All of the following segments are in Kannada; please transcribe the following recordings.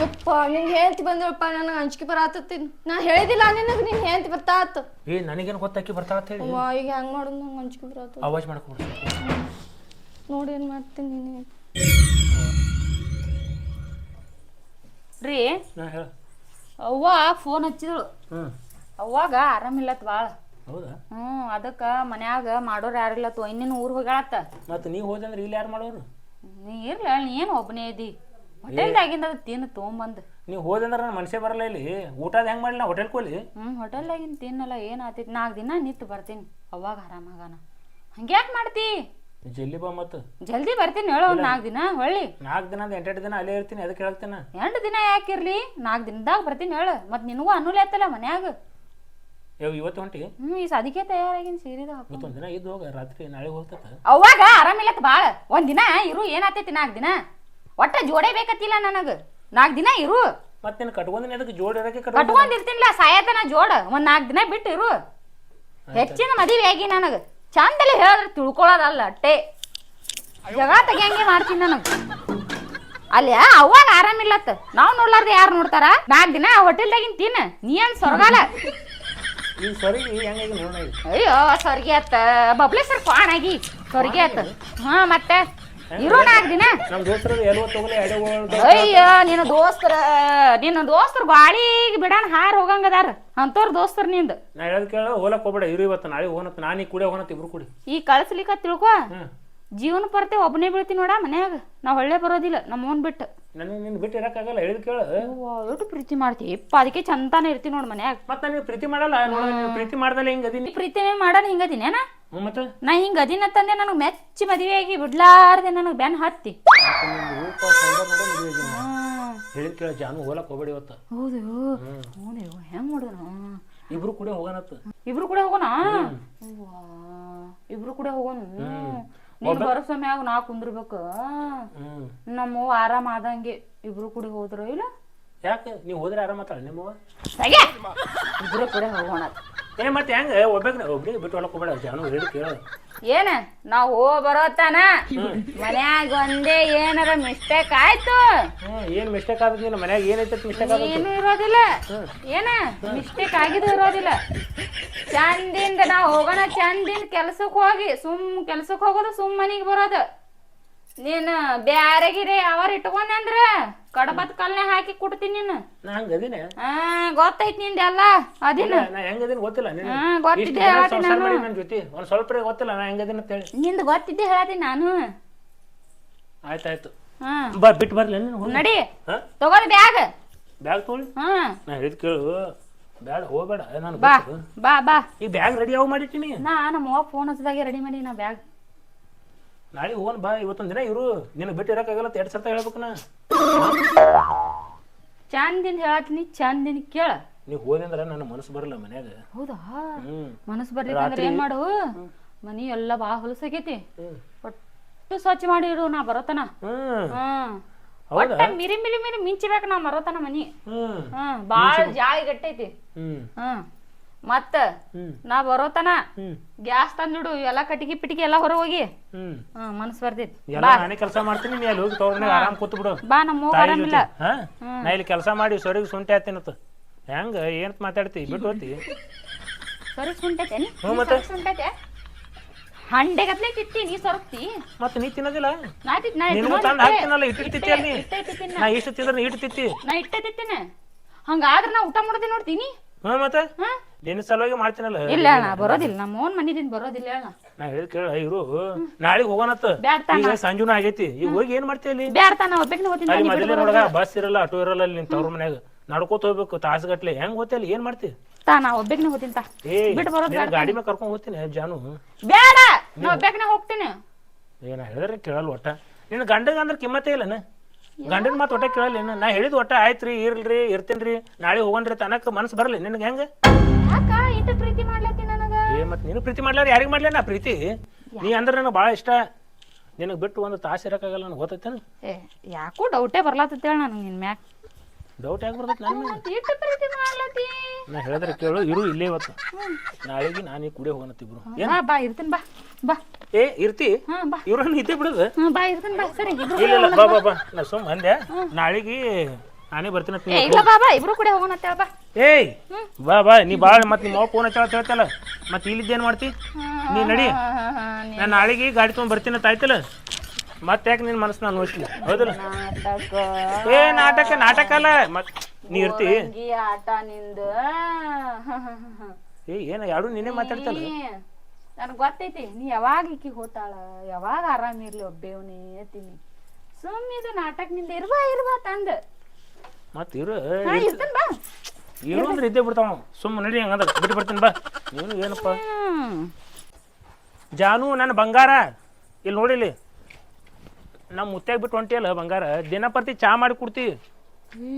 ಯಪ್ಪ ನಿನ್ ಹೇಳ್ತಿ ಬಂದ್ರಪ್ಪ ನನಗೆ ಅಂಜಿಕೆ ಬರಾತತ್ತಿ ನಾ ಹೇಳಿದಿಲ್ಲ ನಿನಗೆ ನೀನ್ ಹೇಳ್ತಿ ಬರ್ತಾತ್. ಏ ನನಗೇನು ಗೊತ್ತಾಕಿ ಬರ್ತಾ ಅಂತ ಹೇಳಿ? ಅವ್ವ ಈಗ ಹೆಂಗ್ ಮಾಡೋದು ನಂಗೆ ಅಂಜಿಕೆ ಬರಾತ ಅವಾಜ್ ಮಾಡ್ಕೊಬಿಡ್ತು ನೋಡಿ ಏನ್ ಮಾಡ್ತೀನಿ ನೀನು. ರೀ ನಾ ಹೇಳ. ಅವ್ವ ಫೋನ್ ಹಚ್ಚಿದಳು. ಹ್ಞೂ ಅವಾಗ ಆರಾಮಿಲ್ಲತ್ ಭಾಳ ಹೌದಾ? ಹ್ಞೂ ಅದಕ್ಕೆ ಮನ್ಯಾಗ ಮಾಡೋರು ತೋ ಇನ್ನೇನು ಊರ್ ಹೋಗ್ಯಾಳತ್ತ? ಮತ್ತು ನೀ ಹೋದಂದ್ರೆ ಇಲ್ಲಿ ಯಾರು ಮಾಡೋರು? ನೀ ಇರ್ಲ ನೀ ಏನು ಒಬ್ಬನೇ ಇದ್ದಿ? ಹೋಟೆಲ್ದಾಗಿಂದ ಅದು ತಿನ್ನು ತೊಗೊಂಬಂದು ನೀವು ಹೋದಂದ್ರೆ ನನ್ನ ಮನುಷ್ಯ ಬರಲ್ಲ ಇಲ್ಲಿ. ಊಟದ ಹೆಂಗೆ ಮಾಡಿಲ್ಲ ಹೋಟೆಲ್ ಕೋಲಿ ಹ್ಞೂ ಹೋಟೆಲ್ದಾಗಿಂದ ತಿನ್ನಲ್ಲ ಏನು ಆತೈತಿ ನಾಲ್ಕು ದಿನ ನಿಂತು ಬರ್ತೀನಿ ಅವಾಗ ಆರಾಮಾಗಾನ ಹಂಗ್ಯಾಕೆ ಮಾಡ್ತಿ? ಜಲ್ದಿ ಬಾ ಮತ್ತು. ಜಲ್ದಿ ಬರ್ತೀನಿ ಹೇಳು ಒಂದು ನಾಲ್ಕು ದಿನ ಹೊಳ್ಳಿ. ನಾಲ್ಕು ದಿನ ಎಂಟೆಂಟು ದಿನ ಅಲ್ಲೇ ಇರ್ತೀನಿ ಅದಕ್ಕೆ ಹೇಳ್ತೇನೆ. ಎಂಟು ದಿನ ಯಾಕಿರ್ಲಿ ನಾಲ್ಕು ದಿನದಾಗ ಬರ್ತೀನಿ ಹೇಳು. ಮತ್ತು ನಿನಗೂ ಅನುಲ್ ಆಯ್ತಲ್ಲ ಮನ್ಯಾಗ. ಯಾವ ಇವತ್ತು ಹೊಂಟಿ ಹ್ಞೂ ಈ ಸದಿಕೆ ತಯಾರಾಗಿನ ಸೀರೆ ಇವತ್ತೊಂದು ದಿನ ಇದ್ದು ಹೋಗ ರಾತ್ರಿ ನಾಳೆ ಹೋಗ್ತತ ಅವಾಗ ಆರಾಮಿಲ್ಲತ್ ಬಾಳ. ಒಂದ್ ದಿನ ಇರು ಏನಾತೈತಿ ನಾಲ್ಕು ದಿನ? ಒಟ್ಟ ಜೋಡೇ ಬೇಕತ್ತಿಲ್ಲ ನನಗ. ನಾಲ್ಕು ದಿನ ಇರು. ಮತ್ತೆ ನೀನು ಅದಕ್ಕೆ ಜೋಡಿ ಇರಕ್ಕೆ ಕಟ್ಕೊಂಡು ಕಟ್ಕೊಂಡಿರ್ತೀನಿಲ್ಲ ಸಾಯತನ ಜೋಡ. ಒಂದ್ ನಾಲ್ಕು ದಿನ ಬಿಟ್ಟು ಇರು. ಹೆಚ್ಚಿನ ಮದುವೆ ಆಗಿ ನನಗ. ಚಂದಲ್ಲಿ ಹೇಳಿದ್ರೆ ತಿಳ್ಕೊಳ್ಳೋದಲ್ಲ ಅಟ್ಟೆ. ಜಗ ತೆಗಿಯಂಗೆ ಮಾಡ್ತೀನಿ ನನಗ. ಅಲ್ಲಿ ಅವಾಗ ಆರಾಮಿಲ್ಲತ್ತ ನಾವ್ ನೋಡ್ಲಾರ್ದ ಯಾರು ನೋಡ್ತಾರ? ನಾಲ್ಕು ದಿನ ಹೋಟೆಲ್ದಾಗಿನ್ ತಿನ್ನ ನೀ ಏನ್ ಸೊರಗಾಲ ಈ ಸರಿಗೆ ಹೆಂಗಾಗಿ ನೋಡ ಅಯ್ಯೋ ಸ್ವರ್ಗಿ ಆತ ಸರ್ ಫಾಣಾಗಿ ಸ್ವರ್ಗಿ ಆತ ಹಾ ಮತ್ತೆ? ಇರು ನಾಲ್ಕು ದಿನ ನಮ್ಮ ದೋಸ್ತರು ಎಲ್ಲಿ ತಗೊಳ್ಳಿ ಎಡೆ ಅಯ್ಯೋ ನಿನ್ನ ದೋಸ್ತರ ನಿನ್ನ ದೋಸ್ತರ ಗಾಳಿಗೆ ಬಿಡಾನ ಹಾರ್ ಹೋಗಂಗದಾರ. ಅಂತವ್ರ ದೋಸ್ತರ್ನಿಂದ. ನಾ ಹೇಳದ್ ಕೇಳ ಹೋಲಕ್ ಹೋಗ್ಬೇಡ ಇರು ಇವತ್ತು ನಾಳೆ ಹೋಗನತ್ ನಾನು ಕೂಡ ಹೋಗನತ್ ಇಬ್ರು ಕೂಡಿ. ಈ ಕಳಿಸ್ಲಿಕ್ಕ ತಿಳ್ಕೊ. ಜೀವನ ಪರ್ತೆ ಒಬ್ಬನೇ ಬೀಳ್ತೀನಿ ನೋಡ ಮನ್ಯಾಗ. ನಾವ್ ಒಳ್ಳೆ ಬರೋದಿಲ್ಲ ನಮ್ಮ ಓನ್ ಬಿಟ್ಟು. ನನಗೆ ನಿನ್ನ ಬಿಟ್ಟು ಇರೋಕ್ಕಾಗಲ್ಲ ಹೇಳಿದ್ ಕೇಳ. ಎಷ್ಟು ಪ್ರೀತಿ ಮಾಡ್ತಿ. ಇಪ್ಪ ಅದಕ್ಕೆ ಚಂತಾನೆ ಇರ್ತೀನಿ ನೋಡ್ ಮನ್ಯಾಗ. ಮತ್ತೆ ನನಗೆ ಪ್ರೀತಿ ಮಾಡಲ್ಲ ನೋಡ ನೀನು ಪ್ರೀತಿ ಮಾಡ್ದಲ್ಲ ಹಿಂಗೆ ಅದೀನಿ. ಪ್ರೀತಿನೇ ಪ್ರೀತಿ ಮಾಡಾನ ಹಿಂಗದಿನೇನ ಹ್ಞೂ ಮತ್ತೆ? ನಾ ಹಿಂಗ ಅದಿನ ತಂದೆ ನನಗೆ ಮೆಚ್ಚಿ ಮದುವೆ ಆಗಿ ಬಿಡ್ಲಾರ್ದೆ ನನಗೆ ಬೆನ್ ಹತ್ತಿ. ನಿಂದು ರೂಪ ಸೌಂದರ್ಯ ನೋಡೇ ಮದುವೆ ಆಗಿನಿ ಹ್ಮ್. ಹೇಳಿದ್ ಕೇಳ ಜಾನು ಹೋಲಕ್ ಹೋಗ್ಬೇಡಿ ಇವತ್ತು. ಹೌದು. ಹೌದು ಹೆಂಗ್ ಮಾಡೋಣ ಇಬ್ರು ಕೂಡ ಹೋಗನತ್ ಇಬ್ರು ಕೂಡ ಹೋಗೋಣ? ಇಬ್ರು ಕೂಡ ಹೋಗೋಣ. ನೀನ್ ಬರೋ ಮ್ಯಾಗ ನಾ ಕುಂದ್ರಬೇಕು. ನಮ್ಮವ್ವ ನಮ್ಮ ಆರಾಮ ಆದಂಗೆ ಇಬ್ರು ಕೂಡಿ ಹೋದ್ರು ಇಲ್ಲ? ಯಾಕೆ? ನೀವು ಹೋದ್ರೆ ಆರಾಮ ಮಾತಾಡ ನಿಮ್ಮವ್ವ ಇಬ್ರು ಕೂಡ ಹೋಗೋಣ. ಏ ಮತ್ತೆ ಹೆಂಗ? ಒಬ್ಬಕ್ಕೆ ಒಬ್ರಿಗೆ ಬಿಟ್ಟು ಹೊಲಕ್ ಹೋಗ್ಬೇಡ ಜಾನು ಹೇಳಿ ಕೇಳ ಏನ? ನಾವ್ ಬರೋತಾನ. ಮನ್ಯಾಗ ಒಂದೇ ಏನಾರ ಮಿಸ್ಟೇಕ್ ಆಯ್ತು. ಏನ್ ಏನು ಮಿಸ್ಟೇಕ್ ನಿನ್ನ ಮನ್ಯಾಗ ಏನೈತೆ ಮಿಸ್ಟೇಕ್ ಏನು ಇರೋದಿಲ್ಲ. ಏನ? ಮಿಸ್ಟೇಕ್ ಆಗಿದ್ದು ಇರೋದಿಲ್ಲ. ಚಂದಿಂದ ನಾವ್ ಹೋಗೋಣ ಚಂದಿಂದ ಕೆಲ್ಸಕ್ ಹೋಗಿ. ಸುಮ್ ಕೆಲ್ಸಕ್ ಹೋಗೋದು ಸುಮ್ ಮನಿಗ್ ಬರೋದು. ನೀನು ಬ್ಯಾರೆ ಗಿರೆ ಯಾವಾರ ಇಟ್ಕೊಂಡಂದ್ರ ಕಡಬತ್ ಕಲ್ನೆ ಹಾಕಿ ಕೊಡ್ತೀನಿ ನೀನು. ನಾ ಹಂಗೆ ಅದೀನಿ ಆ ಗೊತ್ತೈತ್ ನಿಂದೆಲ್ಲ ಅದಿನ? ನಾ ಹೆಂಗದೀನಿ ಗೊತ್ತಿಲ್ಲ ನೀನು ಹಾ, ಇಷ್ಟ್ ಸಂಸಾರ ನಾನು. ಮಾಡಿ ನನ್ನ ಜೊತೆ. ಒಂದು ಸ್ವಲ್ಪ ಗೊತ್ತಿಲ್ಲ ನಾ ಹೆಂಗದಿನ ಅಂತ ಹೇಳಿ ನಿಂದು ಗೊತ್ತಿದ್ದೆ ಹೇಳತೀನಿ ನಾನು. ಆಯ್ತಾಯ್ತು. ಹಾ. ಬಾ ಬಿಟ್ಟು ಬರ್ಲಿ ನೀನು ನಡಿ. ತಗೋರಿ ತಗೋದ್ ಬ್ಯಾಗ್. ಬ್ಯಾಗ್ ತೊಗೊಳ್ಳಿ. ಹಾ. ನಾ ಹೇಳಿದ್ ಕೇಳು. ಬ್ಯಾಡ ಹೋಗ್ಬೇಡ ನಾನು ಬಾ ಬಾ ಬಾ. ಈ ಬ್ಯಾಗ್ ರೆಡಿ ಯಾವ ಮಾಡಿಟ್ಟಿನಿ? ನಾ ನಮ್ಮ ಅವ್ವ ಫೋನ್ ಹಚ್ಚದಾಗೆ ರೆಡಿ ಮಾಡಿ ನಾ ಬ್ಯಾಗ್. ನಾಳೆ ಹೋಗೋಣ ಬಾ ಇವತ್ತೊಂದು ದಿನ ಇವರು ನಿನಗೆ ಬಿಟ್ಟು ಇರೋಕ್ಕಾಗಲ್ಲ ಅಂತ ಎರಡು ಸರ್ತ ಹೇಳ್ಬೇಕು ನಾ. ಚಂದಿಂದ ಹೇಳತ್ತೀನಿ ಚಂದಿಂದ ಕೇಳ. ನೀವು ಹೋದಂದ್ರೆ ನನ್ನ ಮನಸ್ಸು ಬರಲ್ಲ ಮನ್ಯಾಗ. ಹೌದಾ? ಮನಸ್ ಮನಸ್ಸು ಬರ್ಲಿಕ್ಕಂದ್ರೆ ಏನ್ ಮಾಡು? ಮನಿ ಎಲ್ಲ ಬಾ ಹೊಲಸಾಗೈತಿ. ಒಟ್ಟು ಸ್ವಚ್ಛ ಮಾಡಿ ಇಡು ನಾ ಬರೋತನ. ಹ್ಮ್. ಹೌದಾ? ಒಟ್ಟ ಮಿರಿ ಮಿರಿ ಮಿರಿ ಮಿಂಚಬೇಕು ನಾ ಬರೋತನ ಮನಿ. ಹ್ಮ್. ಬಾಳ ಜಾಳಿ ಗಟ್ಟೈತಿ ಹ್ಮ್. ಹ್ಮ್ ಮತ್ತ ಹ್ಞೂ ನಾ ಬರೋತನ. ಹ್ಞೂ ಗ್ಯಾಸ್ ತಂದಿಡು ಎಲ್ಲಾ ಕಟಿಗಿ ಪಿಟಿಗೆ ಎಲ್ಲಾ ಹೊರ ಹೋಗಿ ಹ್ಮ್ ಮನಸ್ ಎಲ್ಲ ನಾನೇ ಕೆಲಸ ಮಾಡ್ತೀನಿ ನೀ ಅಲ್ಲಿ ಹೋಗಿ ತಗೊಂಡ್ರೆ ಆರಾಮ್ ಕೂತ್ ಬಿಡು ಬಾ ನಮ್ಮ ಆರಾಮಿಲ್ಲ. ನಾ ಇಲ್ಲಿ ಕೆಲಸ ಮಾಡಿ ಸೊರಿಗೆ ಸುಂಟೆ ಆತೇನತ್ತ ಹೆಂಗ ಏನಂತ ಮಾತಾಡ್ತಿ? ಬಿಟ್ಟು ಹೋತಿ ಸರಿ ಸುಂಟೈತೇನಿ ಹ್ಞೂ ಮತ್ತೆ? ಸುಂಟೈತೆ ಹಂಡೆ ಗತ್ಲೆ ತಿತ್ತಿ ನೀ ಸೊರಕ್ತಿ ಮತ್ತೆ ನೀ ತಿನ್ನೋದಿಲ್ಲ? ನಾ ತಿತ್ ನಾ ನಿನಗೂ ತಂದು. ಹಾಕ್ತೀನಲ್ಲ ಇಟ್ಟು ತಿತ್ತಿ ಅಲ್ಲಿ ನಾ ಇಷ್ಟು ತಿಂದ್ರೆ ಇಟ್ಟು ತಿತ್ತಿ. ನಾ ಇಟ್ಟೆ ತಿತ್ತಿನ. ಹಂಗಾದ್ರೆ ನಾ ಊಟ ಮಾಡೋದೇ ನೋಡ್ತೀನಿ. ಹ್ಞೂ ಮತ್ತೆ? ಹಾ? ನಿನ್ನ ಸಲುವಾಗಿ ಮಾಡ್ತೀನಲ್ಲ. ಇಲ್ಲ ಅಣ್ಣ ಬರೋದಿಲ್ಲ ನಮ್ಮ ಓನ್ ಮನಿದಿಂದ ಬರೋದಿಲ್ಲ ಅಣ್ಣ. ನಾ ಹೇಳಿ ಕೇಳ ಇರು. ನಾಳೆಗೆ ಹೋಗೋಣತ್ತ. ಈಗ ಸಂಜುನ ಆಗೈತಿ. ಈಗ ಹೋಗಿ ಏನ್ ಮಾಡ್ತೀಯ ಅಲ್ಲಿ? ಬ್ಯಾಡ್ತಾನ ಒಬ್ಬಕ್ಕೆ ಹೋಗ್ತೀನಿ ಅಲ್ಲಿ ನೀ ನೋಡಗ ಬಸ್ ಇರಲ್ಲ ಆಟೋ ಇರಲ್ಲ ಅಲ್ಲಿ ನಿನ್ ತವ್ರ ಮನ್ಯಾಗ. ನಡ್ಕೋತ ಹೋಗ್ಬೇಕು ತಾಸುಗಟ್ಲೆ. ಹೆಂಗ್ ಹೋತಿ ಅಲ್ಲಿ? ಏನ್ ಮಾಡ್ತಿ? ತಾ ನಾ ಒಬ್ಬಕ್ಕೆ ಹೋಗ್ತೀನಿ ತಾ. ಏ ಬಿಟ್ಟು ಬರೋದು ನಿನ್ನ ಗಾಡಿ ಮೇಲೆ ಕರ್ಕೊಂಡು ಹೋಗ್ತೀನಿ ಜಾನು. ಬೇಡ ನಾ ಒಬ್ಬಕ್ಕೆ ಹೋಗ್ತೀನಿ. ಏನ ಹೇಳಿದ್ರೆ ಕೇಳಲ್ಲ ಒಟ್ಟ. ನಿನ್ನ ಗಂಡಗ ಅಂದ್ರೆ ಕಿಮ್ಮತ್ತೇ ಇಲ್ಲನ ಗಂಡನ ಮಾತು ಒಟ್ಟ ಕೇಳಲ್ಲ ನಾ ಹೇಳಿದ್ ಒಟ್ಟ ಆಯ್ತ್ರಿ ಇರ್ಲ್ರಿ ಇರ್ತೇನ್ರಿ. ನಾಳೆ ಹೋಗನ್ರಿ ತನಕ ಮನಸ್ಸು ಬರಲಿ. ನಿನಗೆ ಹೆಂಗ? ಯಾಕ ಇಟ್ಟು ಪ್ರೀತಿ ಮಾಡ್ಲತ್ತಿ ನನಗ? ಏ ಮತ್ತೆ ನೀನು ಪ್ರೀತಿ ಮಾಡ್ಲಾರ? ಯಾರಿಗೆ ಮಾಡ್ಲೇನ ಪ್ರೀತಿ? ನೀ ಅಂದ್ರೆ ನನಗೆ ಭಾಳ ಇಷ್ಟ. ನಿನಗೆ ಬಿಟ್ಟು ಒಂದು ತಾಸು ಇರೋಕ್ಕಾಗಲ್ಲ ನನಗೆ ಗೊತ್ತೈತೇನು? ಏ ಯಾಕೋ ಡೌಟೇ ಬರ್ಲಾತತ್ತೇಳ ನನಗೆ ನಿನ್ ಮ್ಯಾಕ್ ಡೌಟ್ ಯಾಕೆ ಬರ್ತೈತೆ ನನ್ನ ಮೇಲೆ ಇಟ್ಟು ಪ್ರೀತಿ ಮಾಡ್ಲತ್ತಿ? ನಾ ಹೇಳಿದ್ರೆ ಕೇಳು ಇರು ಇಲ್ಲೇ ಇವತ್ತು. ನಾಳೆಗೆ ನಾನು ಕುಡಿ ಹೋಗೋಣತ್ತಿಬ್ರು ಏನ್? ಬಾ ಬಾ ಇರ್ತೀನಿ ಬಾ ಬಾ. ಏ ಇರ್ತಿ? ಹಾ ಬಾ. ಇವ್ರನ್ನ ಇದ್ದೇ ಬಿಡುದು? ಬಾ ಇರ್ತೀನಿ ಬಾ ಸರಿ. ಇಲ್ಲ ಇಲ್ಲ ಬಾ ಬಾ. ಬಾ ನಾ ಸುಮ್ ಅಂದೆ ನಾಳೆಗೆ ನಾನೇ ಬರ್ತೀನಿ ಅಂತ ನೀ ಇಲ್ಲ ಬಾ ಬಾ ಇಬ್ರು ಕೂಡ ಹೋಗೋಣ ಅಂತೇಳ ಬಾ. ಏಯ್ ಬಾ ಬಾ ನೀ ಬಾ ಮತ್ತೆ ನಿಮ್ಮ ಫೋನ್ ಹಚ್ಚ ಹೇಳ್ತಲ್ಲ. ಮತ್ತೆ ಇಲ್ಲಿದ್ದೇನು ಮಾಡ್ತಿ? ನೀ ನಡಿ. ನಾನು ನಾಳೆಗೆ ಗಾಡಿ ತೊಗೊಂಡ್ ಬರ್ತೀನಿ ತಾಯ್ತಲ್ಲ ಆಯ್ತಲ್ಲ. ಮತ್ತೆ ಯಾಕೆ ನಿನ್ನ ಮನಸ್ಸು ನಾನು ನೋಡ್ತೀನಿ ಹೌದಲ್ಲ? ಏ ನಾಟಕ ನಾಟಕ ಅಲ್ಲ. ಮತ್ ನೀ ಇರ್ತಿ. ಈ ಆಟ ನಿಂದ. ಏ ಏನ ಯಾರು ನೀನೇ ಮಾತಾಡ್ತಲ್ಲ ನನಗೆ ಗೊತ್ತೈತಿ ನೀ ಯಾವಾಗ ಈಕಿ ಹೋತಾಳ ಯಾವಾಗ ಆರಾಮಿರ್ಲಿ ಒಬ್ಬೇವ್ನಿ ತಿನ್ನಿ ಸುಮ್ ಇದು ನಾಟಕ ನಿಂದ ಇರ್ಬಾ ಇರ್ಬಾ ತಂದ. ಮತ್ತೆ ಇರು ಹಾ ಇರ್ತೇನೆ ಬಾ. ಇರು ಅಂದ್ರೆ ಇದ್ದೇ ಬಿಡ್ತಾವ ಸುಮ್ಮನೆ ನಡಿ ಹಂಗಂದ್ರೆ ಬಿಟ್ಟು ಬರ್ತೀನಿ ಬಾ. ನೀನು ಏನಪ್ಪ? ಹ್ಮ್. ಜಾನು ನನ್ನ ಬಂಗಾರ. ಇಲ್ಲಿ. ನೋಡಿಲಿ ನಮ್ಮ ಮುತ್ಯಾಗ ಬಿಟ್ಟು ಹೊಂಟಿಯಲ್ಲ ಬಂಗಾರ. ದಿನಪರ್ತಿ ಚಾ ಮಾಡಿ ಕೊಡ್ತಿ.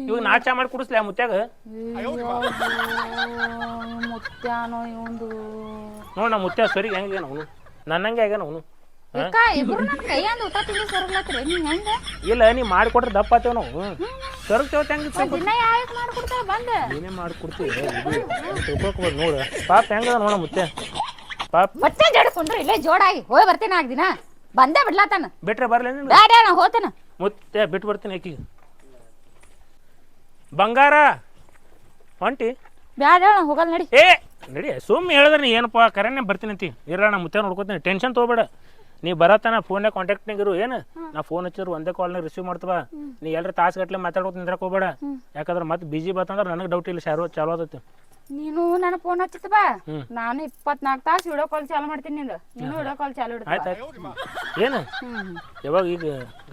ಇವಾಗ ನಾ ಚಾ ಮಾಡಿ ಕುಡಿಸ್ಲಿ ಆ ಮುತ್ಯಾಗ? ಮುತ್ಯಾನೋ ಇವಂದು. ನೋಡ್ ನಮ್ಮ ಮುತ್ಯ ಸರಿ ಹೆಂಗೆ ಅವನು? ನನ್ನಂಗೆ ಆಗ್ಯಾನ ಅವನು? ಯಾಕ ಇಬ್ರು ನನ್ನ ಕೈಯಂದ ಊಟ ಸರಗ್ಲತ್ರಿ. ಹೆಂಗ? ಇಲ್ಲ ನೀ ಮಾಡಿಕೊಟ್ರೆ ದಪ್ಪ ಆತೇವ್ ನಾವು. ಸರಕ್ತೇವ ಹೆಂಗೆ ದಿನ ಯಾವ್ಯಾವ ಮಾಡ್ಕೊಡ್ತಾವ ಬಂದ. ನೀನೇ ಮಾಡಿಕೊಡ್ತೀವಿ ತಿಳ್ಕೊಬೋದು ನೋಡು. ಪಾಪ ಹೆಂಗದ ನೋಡ ಮುತ್ತೆ. ಪಾಪ. ಬಟ್ಟೆ ಜಡ್ಕೊಂಡ್ರೆ ಇಲ್ಲೇ ಜೋಡಾಗಿ ಹೋಗಿ ಬರ್ತೀನಿ ಆಗ ದಿನ. ಬಂದೇ ಬಿಡ್ಲಾತಾನ ಬಿಟ್ರೆ ಬರಲಿ ನೀನು ಬ್ಯಾಡ ನಾ ಹೋತೇನ. ಮುತ್ತೆ ಬಿಟ್ಟು ಬರ್ತೀನಿ ಆಕಿಗೆ. ಬಂಗಾರ. ಹೊಂಟಿ ಬ್ಯಾಡ ನಾ ಹೋಗಲ್ ನಡಿ. ಏ ನಡಿ ಸುಮ್ಮನೆ ಹೇಳಿದ್ರೆ ನೀ ಏನಪ್ಪ ಕರೆನೆ ಬರ್ತೀನಿ ಅಂತಿ. ಇರೋಣ ಮುತ್ತೆ ನೋಡ್ಕೊತೀನಿ. ಟೆನ್ಷನ್ ತೊಗೊಬೇಡ. ನೀ ಬರತ್ತಾನ ಫೋನ್ಯಾಗ ಕಾಂಟ್ಯಾಕ್ಟ್ ಇರು ಏನು? ನಾ ಫೋನ್ ಹಚ್ಚಿದ್ರು ಒಂದೇ ಕಾಲ್ನಾಗ ರಿಸೀವ್ ಮಾಡ್ತವ ನೀ ಎಲ್ಲರ ತಾಸು ಗಟ್ಲೆ ಮಾತಾಡ್ಕೊತ ನಿಂದ್ರಕ್ಕೆ ಹೋಗ್ಬೇಡ. ಯಾಕಂದ್ರೆ ಮತ್ತೆ ಬಿಜಿ ಬತ್ತಂದ್ರೆ ನನಗೆ ಡೌಟ್ ಇಲ್ಲ ಶಾರು ಚಾಲು ಆದತ್ತೆ ನೀನು ನನ್ನ ಫೋನ್ ಹಚ್ಚಿತ ಬಾ. ನಾನು ಇಪ್ಪತ್ನಾಲ್ಕು ತಾಸು ವಿಡಿಯೋ ಕಾಲ್ ಚಾಲು ಮಾಡ್ತೀನಿ ನಿಂದು. ನೀನು ವಿಡಿಯೋ ಕಾಲ್ ಚಾಲು ಇಡ್ತಾ ಆಯ್ತು ಆಯ್ತು. ಏನು? ಯಾವಾಗ ಈಗ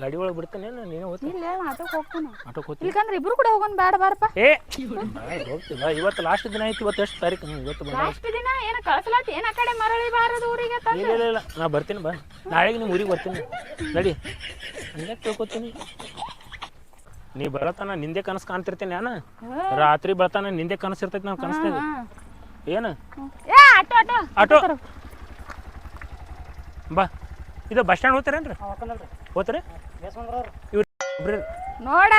ಗಾಡಿ ಒಳಗೆ ಬಿಡ್ತಾನೆ ಏನು? ನೀನೇ ಹೋಗ್ತೀನಿ ಇಲ್ಲ ಆಟೋಕ್ ಹೋಗ್ತೀನಿ. ಆಟೋಕ್ಕೆ ಹೋಗ್ತೀನಿ ಇಲ್ಕಂದ್ರೆ ಇಬ್ರು ಕೂಡ ಹೋಗೋಣ ಬೇಡ ಬಾರಪ್ಪ. ಏ ಹೋಗ್ತಿಲ್ಲ ಇವತ್ತು ಲಾಸ್ಟ್ ದಿನ ಐತಿ ಇವತ್ತು ಎಷ್ಟು ತಾರೀಕು? ಇವತ್ತು ಬಂದ ಲಾಸ್ಟ್ ದಿನ ಏನ ಕಳ್ಸಲಾತಿ? ಏನ ಕಡೆ ಮರಳಿ ಬಾರದು ಊರಿಗೆ ತಂದ? ಇಲ್ಲ ಇಲ್ಲ ಇಲ್ಲ. ನಾ ಬರ್ತೀನಿ ಬಾ. ನಾಳೆಗೆ ನಿಮ್ಮ ಊರಿಗೆ ಬರ್ತೀನಿ. ನಡಿ. ಹಂಗೆ ತಿಳ್ಕೊತೀನಿ ನೀ ಬರತನ ನಿಂದೆ ಕನಸು ಕಾಣ್ತಿರ್ತೀನಿ ನಾನು ರಾತ್ರಿ ಬರತನ ನಿಂದೆ ಕನಸು ಇರ್ತೈತಿ ನಾನು ಕನಸ್ತೇವೆ ಏನು? ಏ ಆಟೋ ಆಟೋ. ಆಟೋ. ಬಾ. ಇದು ಬಸ್ ಸ್ಟ್ಯಾಂಡ್ ಹೋಗ್ತಾರೇನ್ರಿ? ಹೋಗ್ತಾರೆ? ಇವ್ರು ನೋಡ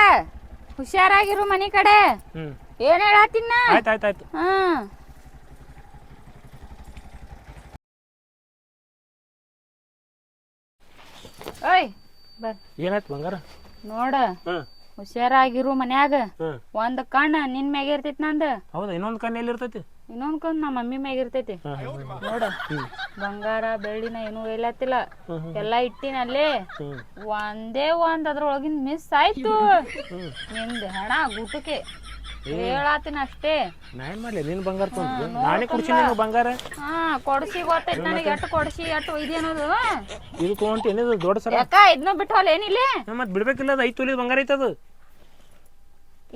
ಹುಷಾರಾಗಿರು ಮನಿ ಕಡೆ. ಹ್ಮ್. ಏನ್ ಹೇಳತ್ತಿನ ಆಯ್ತು ಆಯ್ತು ಆಯ್ತು. ಹ್ಮ್ ಓಯ್ ಬರ್ ಏನಾಯ್ತು ಬಂಗಾರ? ನೋಡ. ಹುಷಾರಾಗಿರು ಮನ್ಯಾಗ. ಒಂದ್ ಕಣ್ಣ ನಿನ್ ಮ್ಯಾಗ ಇರ್ತೈತಿ ನಂದ. ಹೌದಾ ಇನ್ನೊಂದ್ ಕಣ್ಣ ಎಲ್ಲಿ ಇರ್ತೈತಿ? ಇನ್ನೊಂದ್ ಕಣ್ ನಮ್ಮ ಮಮ್ಮಿ ಮ್ಯಾಗ ಇರ್ತೈತಿ. ನೋಡ ಬಂಗಾರ ಬೆಳ್ಳಿನ ಏನು ಹ್ಮ್. ಎಲ್ಲಾ ಇಟ್ಟಿನಲ್ಲಿ. ಒಂದೇ ಒಂದ್ ಅದ್ರೊಳಗಿನ್ ಮಿಸ್ ಆಯ್ತು. ನಿಂದ ಹಣ ಗುಟಕ್ಕೆ ಹೇಳಾತಿನ ಅಷ್ಟೇ. ನಾ ಏನು ಮಾಡಲಿ ನಿನ್ನ ಬಂಗಾರ ತೊಗೊಂಡು. ನಾನೇ ಕುಡ್ಸೀನಿ ನಿನಗೆ ಬಂಗಾರ? ಹಾ ಕೊಡ್ಸಿ ಗೊತ್ತೈತಿ ನನಗೆ ಎಟ್ಟು ಕೊಡ್ಸಿ ಎಟ್ಟು ಒಯ್ದಿ ಅನ್ನೋದು ಇದು ತೊಗೊಂಡು ಏನಿದು ದೊಡ್ಡ ಸರ? ಯಾಕ ಇದನ್ನ ಬಿಟ್ಟು ಹೋಲ್ ಏನಿಲ್ಲ ಮತ್ತೆ ಬಿಡ್ಬೇಕಿಲ್ಲ ಅದು ಐದು ತೊಲಿ ಬಂಗಾರ ಐತೆ ಅದು.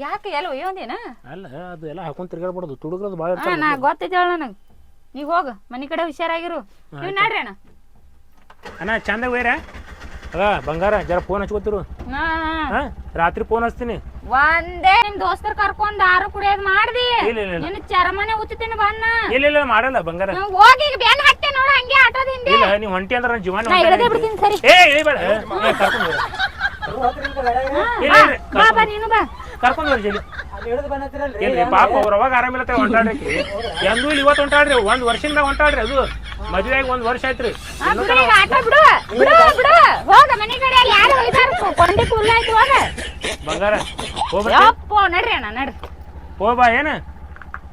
ಯಾಕೆ ಎಲ್ಲ ಒಯ್ಯೋದೇನ ಅಲ್ಲ ಅದು ಎಲ್ಲ ಹಾಕೊಂಡ್ ತಿರ್ಗಾಡ್ಬಾರ್ದು ತುಡುಗ್ರದು ಭಾಳ ಹಾ ನಾ ಗೊತ್ತೈತಿ ಹೇಳ ನನಗ್ ನೀ ಹೋಗ ಮನಿ ಕಡೆ ಹುಷಾರಾಗಿರು. ನೀವ್ ನಾಡ್ರಿ ಅಣ್ಣ. ಅಣ್ಣ ಚಂದಾಗ ಒಯ್ರ ಬಂಗಾರ ಜರ ಫೋನ್ ಹಚ್ಕೋತಿರು. ಹಾ, ರಾತ್ರಿ ಫೋನ್ ಹಚ್ತೀನಿ. ಒಂದೇ ನಿಮ್ ದೋಸ್ತರ್ ಕರ್ಕೊಂಡ್ ಆರು ಕುಡಿಯೋದ್ ಮಾಡ್ದಿ. ಇಲ್ಲ ಇಲ್ಲ ಇಲ್ಲ. ನಿನ್ ಚರಮನೆ ಉಚ್ಚತೀನಿ ಬನ್ನ ಇಲ್ಲ ಇಲ್ಲ ಮಾಡಲ್ಲ ಬಂಗಾರ. ಹೋಗಿ ಈಗ ಬೆನ್ ಹಾಕ್ತೆ ನೋಡ ಹಂಗೆ ಆಟೋದ ಹಿಂದೆ. ಇಲ್ಲ ನೀವು ಹೊಂಟಿ ಅಂದ್ರೆ ನನ್ನ ಜೀವನ ನಾ ಇಳದೇ ಬಿಡ್ತೀನಿ ಸರಿ. ಏ ಇಳಿಬೇಡ. ಏ, ಕರ್ಕೊಂಡ್ ಹೋಗ್ರಿ. ಇಲ್ಲ ಇಲ್ಲ ಬಾ ಬಾ ನೀನು ಬಾ. ಕರ್ಕೊಂಡ್ ಹೋಗ್ರಿ ಜಲ್ದಿ. ಏನ್ರಿ ಪಾಪ ಅವ್ರ ಅವಾಗ ಆರಾಮಿಲ್ಲತ್ತೆ ಹೊಂಟಾಡ್ರಿ ಎಂದೂ ಇಲ್ಲಿ ಇವತ್ತು ಹೊಂಟಾಡ್ರಿ ಒಂದ್ ವರ್ಷದಿಂದ ಹೊಂಟಾಡ್ರಿ ಅದು. ಮದ್ವೆಗೆ ಒಂದ್ ವರ್ಷ ಆಯ್ತ್ರಿ. ಆ, ಬಿಡು ಬಿಡು ಬಿಡು ಬಿಡು. ಹೋಗ ಮನಿ ಕಡೆ ಅಲ್ಲಿ ಯಾರು ಹೋಯ್ತಾರ ಕೊಂಡಿ ಫುಲ್ ಆಯ್ತು ಹೋಗ. ಬಂಗಾರ ನಡ್ರಿ ಅಣ್ಣ ನಡ್ರಿ. ಹೋಗ್ಬಾ ಏನ?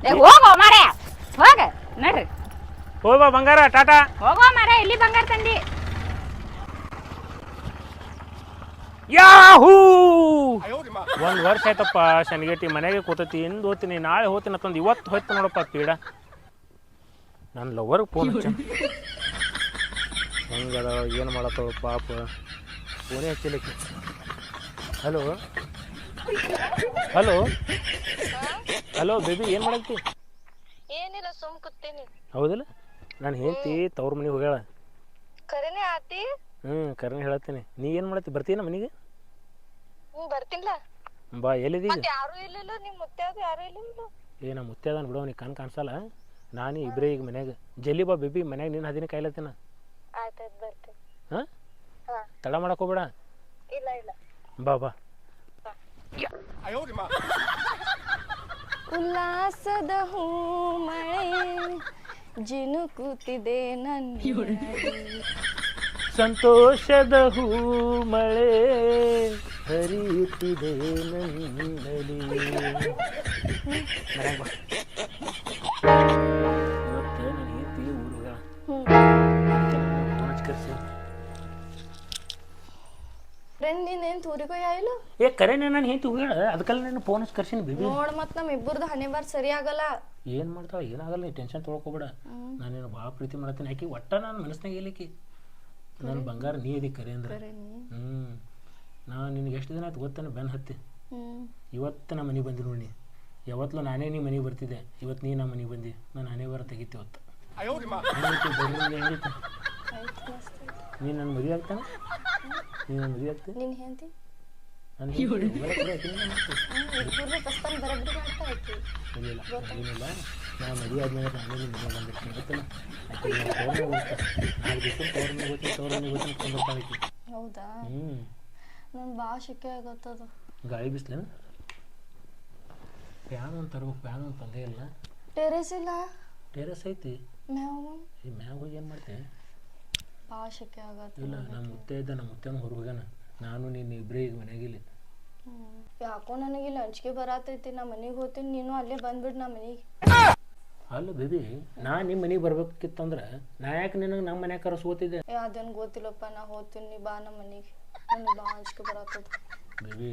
ಏ, ಹೋಗೋ ಮಾರ ಹೋಗ ನಡ್ರಿ. ಹೋಗ್ಬಾ ಬಂಗಾರ ಟಾಟಾ. ಹೋಗೋ ಮಾರ ಇಲ್ಲಿ ಬಂಗಾರ ತಂದಿ. ಯಾಹೂ ಒಂದ್ ವರ್ಷ ಆಯ್ತಪ್ಪ ಶನಿಗೇಟಿ ಮನೆಗೆ ಕೂತತಿ ಇಂದು ಹೋಗ್ತೀನಿ ನಾಳೆ ಹೋತಿನ ಅಂತಂದು ಇವತ್ತು ಹೋಯ್ತು ನೋಡಪ್ಪ ಪೀಡ. ನನ್ನ ಲವರ್ಗೆ ಫೋನ್ ಹಚ್ಚ. ಹೆಂಗದ ಏನು ಮಾಡತ್ತವ ಪಾಪ. ಫೋನೇ ಹಚ್ಚಲಿಕ್ಕೆ. ಹಲೋ ಹಲೋ ಹಲೋ ಬೇಬಿ ಏನು ಮಾಡತ್ತಿ ಏನಿಲ್ಲ ಸುಮ್ ಕೂತೀನಿ. ಹೌದಿಲ್ಲ? ನಾನು ಹೇಳ್ತಿ ತವ್ರ ಮನೆಗೆ ಹೋಗ್ಯಾಳ. ಕರೆನೇ ಆತಿ? ಹ್ಞೂ ಕರೆನೇ ಹೇಳತ್ತೀನಿ. ನೀ ಏನು ಮಾಡತ್ತಿ ಬರ್ತೀನ ಮನೆಗೆ? ಹ್ಮ್ ಬರ್ತಿನ್ಲ ಬಾ ಎಲ್ಲಿದೀಗ ಮತ್ ಯಾರು ಇಲ್ಲಿಲ್ಲ ನಿಮ್ ಮುತ್ಯಾದ ಯಾರು ಇಲ್ಲಿಲ್ಲ ಏ ನಮ್ಮ ಮುತ್ತೆದಾನ ಬಿಡೋ ನೀ ಕಣ್ ಕಾಣಿಸಲ್ಲ. ನಾನು ಇಬ್ಬರೇ ಈಗ ಮನ್ಯಾಗ. ಜಲ್ಲಿ ಬಾ ಬೇಬಿ ಮನ್ಯಾಗ ನೀನ್ ಹದಿನ ಕಾಯ್ಲತ್ತಿನ ಆಯ್ತಾಯ್ತು ಬರ್ತೀನಿ. ಹಾಂ? ಹಾ. ತಡ ಮಾಡಕ್ ಹೋಗ್ಬೇಡ. ಇಲ್ಲ ಇಲ್ಲ. ಬಾ ಬಾ. ಉಲ್ಲಾಸದ ಹೂ ಮಳೆ ಜಿನುಕುತ್ತಿದೆ ನನ್ನ ಸಂತೋಷದ ಹೂ ಮಳೆ ಹರಿಯುತ್ತಿದೆ ನನ್ನಲ್ಲಿ. ಇವತ್ತು ನನ್ನ ಹೆಂಡ್ತಿ ಕರ್ಸಿ ಫ್ರೆಂಡ್ ನೀನೇನ್ ತೂರಿಗೋ ಯಾಯಿಲ್ಲ ಏ ಕರೆನೇ ನಾನು ಹೆಂಡ್ತಿ ಹೋಗ್ಯಾಳ ಅದಕ್ಕೆಲ್ಲ ನಾನು ಫೋನ್ ಹಚ್ಚಿ ಕರ್ಸಿನಿ ಬಿಬಿ ನೋಡ್ ಮತ್ ನಮ್ ಇಬ್ಬರದು ಹಣೆ ಬಾರ್ ಸರಿ ಆಗಲ್ಲ. ಏನು ಮಾಡ್ತಾಳೆ ಏನಾಗಲ್ಲ ಟೆನ್ಷನ್ ತೊಳ್ಕೊಬೇಡ. ನಾನೇನು ಭಾಳ ಪ್ರೀತಿ ಮಾಡತ್ತೀನಿ ಆಕಿ ಒಟ್ಟ ನಾನು ಮನಸ್ನಾಗ ಇಲ್ಲಿಕಿ ನನ್ನ ಬಂಗಾರ ನೀ ಅದಿ ಕರೆ ಅಂದ್ರೆ. ಹ್ಞೂ ನಾ ನಿನಗೆ ಎಷ್ಟು ದಿನ ಆಯ್ತು ಗೊತ್ತೇನೆ? ಬೆನ್ ಹತ್ತಿ. ಇವತ್ತು ನಮ್ಮ ಮನೆಗೆ ಬಂದಿರು ನೋಡಿ. ಯಾವತ್ತೂ ನಾನೇ ನೀ ಮನೆಗೆ ಬರ್ತಿದ್ದೆ. ಇವತ್ತು ನೀ ನಮ್ಮ ಮನೆಗೆ ಬಂದಿ. ನಾನು ಹಣೆ ಬರ ತೆಗಿತಿ ಇವತ್ತು. ನೀನು ನನ್ನ ಮದುವೆ ಆಗ್ತಾನೆ? ನೀನು ನನ್ನ ಮದುವೆ ಆಗ್ತಿ? ನಿನ್ ಹೆಂಡತಿ? ನಾನು ಇಬ್ಬರು ಇಬ್ಬರು ಪಸ್ತಾನ್ ಬರಬ್ರಿ ಮಾಡ್ತಾ ಐತಿ ಇಲ್ಲ ಏನಿಲ್ಲ. ನಾನು ಮದುವೆ ಆದ್ಮೇಲೆ ನಾನೇ ನಿಮ್ಮ ಮನೆಗೆ ಬಂದಿರ್ತೀನಿ ಗೊತ್ತಿಲ್ಲ ಆಕೆ ನಾಲ್ಕು ದಿವಸ ತೋರ್ನ ಗೊತ್ತೀನಿ ತೋರ್ನ ಗೊತ್ತೀನಿ ಹೌದಾ? ಹ್ಞೂ ನನ್ ಭಾಳ ಶೆಕೆ ಆಗತ್ತದು ಗಾಳಿ ಬಿಸ್ಲೇನು ಫ್ಯಾನ್ ಅಂತ ತರ್ಬೇಕು ಫ್ಯಾನ್ ಅಂತ ತಂದೆ ಇಲ್ಲ. ಟೆರೇಸ್ ಇಲ್ಲ? ಟೆರೆಸ್ ಐತಿ. ಮ್ಯಾವ? ಈ ಮ್ಯಾಗ ಹೋಗಿ ಏನು ಮಾಡ್ತೀನಿ ಭಾಳ ಶೆಕೆ ಆಗತ್ತ ಇಲ್ಲ ನಮ್ಮ ಮುತ್ತೆ ಇದ್ದ ನಮ್ಮ ಮುತ್ತೆನ ಹೊರಗೆ ಹೋಗ್ಯಾನ. ನಾನು ನೀನು ಇಬ್ಬರೇ ಈಗ ಮನೆಗಿಲ್ಲ ಹ್ಮ್. ಯಾಕೋ ನನಗೆ ಇಲ್ಲಿ ಅಂಜಿಕೆ ಬರತೈತಿ. ನಾ ಮನೆಗೆ ಹೋಗ್ತೀನಿ ನೀನು ಅಲ್ಲೇ ಬಂದ್ಬಿಡ್ ನಮ್ಮ ಮನೆಗೆ. ಅಲ್ಲ ಬೇಬಿ ನಾ ನಿಮ್ಮ ಮನೆಗೆ ಬರ್ಬೇಕಿತ್ತಂದ್ರೆ ನಾ ಯಾಕೆ ನಿನಗೆ ನಮ್ಮ ಮನ್ಯಾಗ ಕರೆಸ್ಕೋತಿದ್ದೆ? ಏ ಅದೇನ್ ಗೊತ್ತಿಲ್ಲಪ್ಪ ನಾ ಹೋಗ್ತೀನಿ ನೀ ಬಾ ನಮ್ಮ ಮನೆಗೆ. ನನಗೆ ಬಾ ಅಂಜಿಕೆ ಬರತ್ತದ ಬೇಬಿ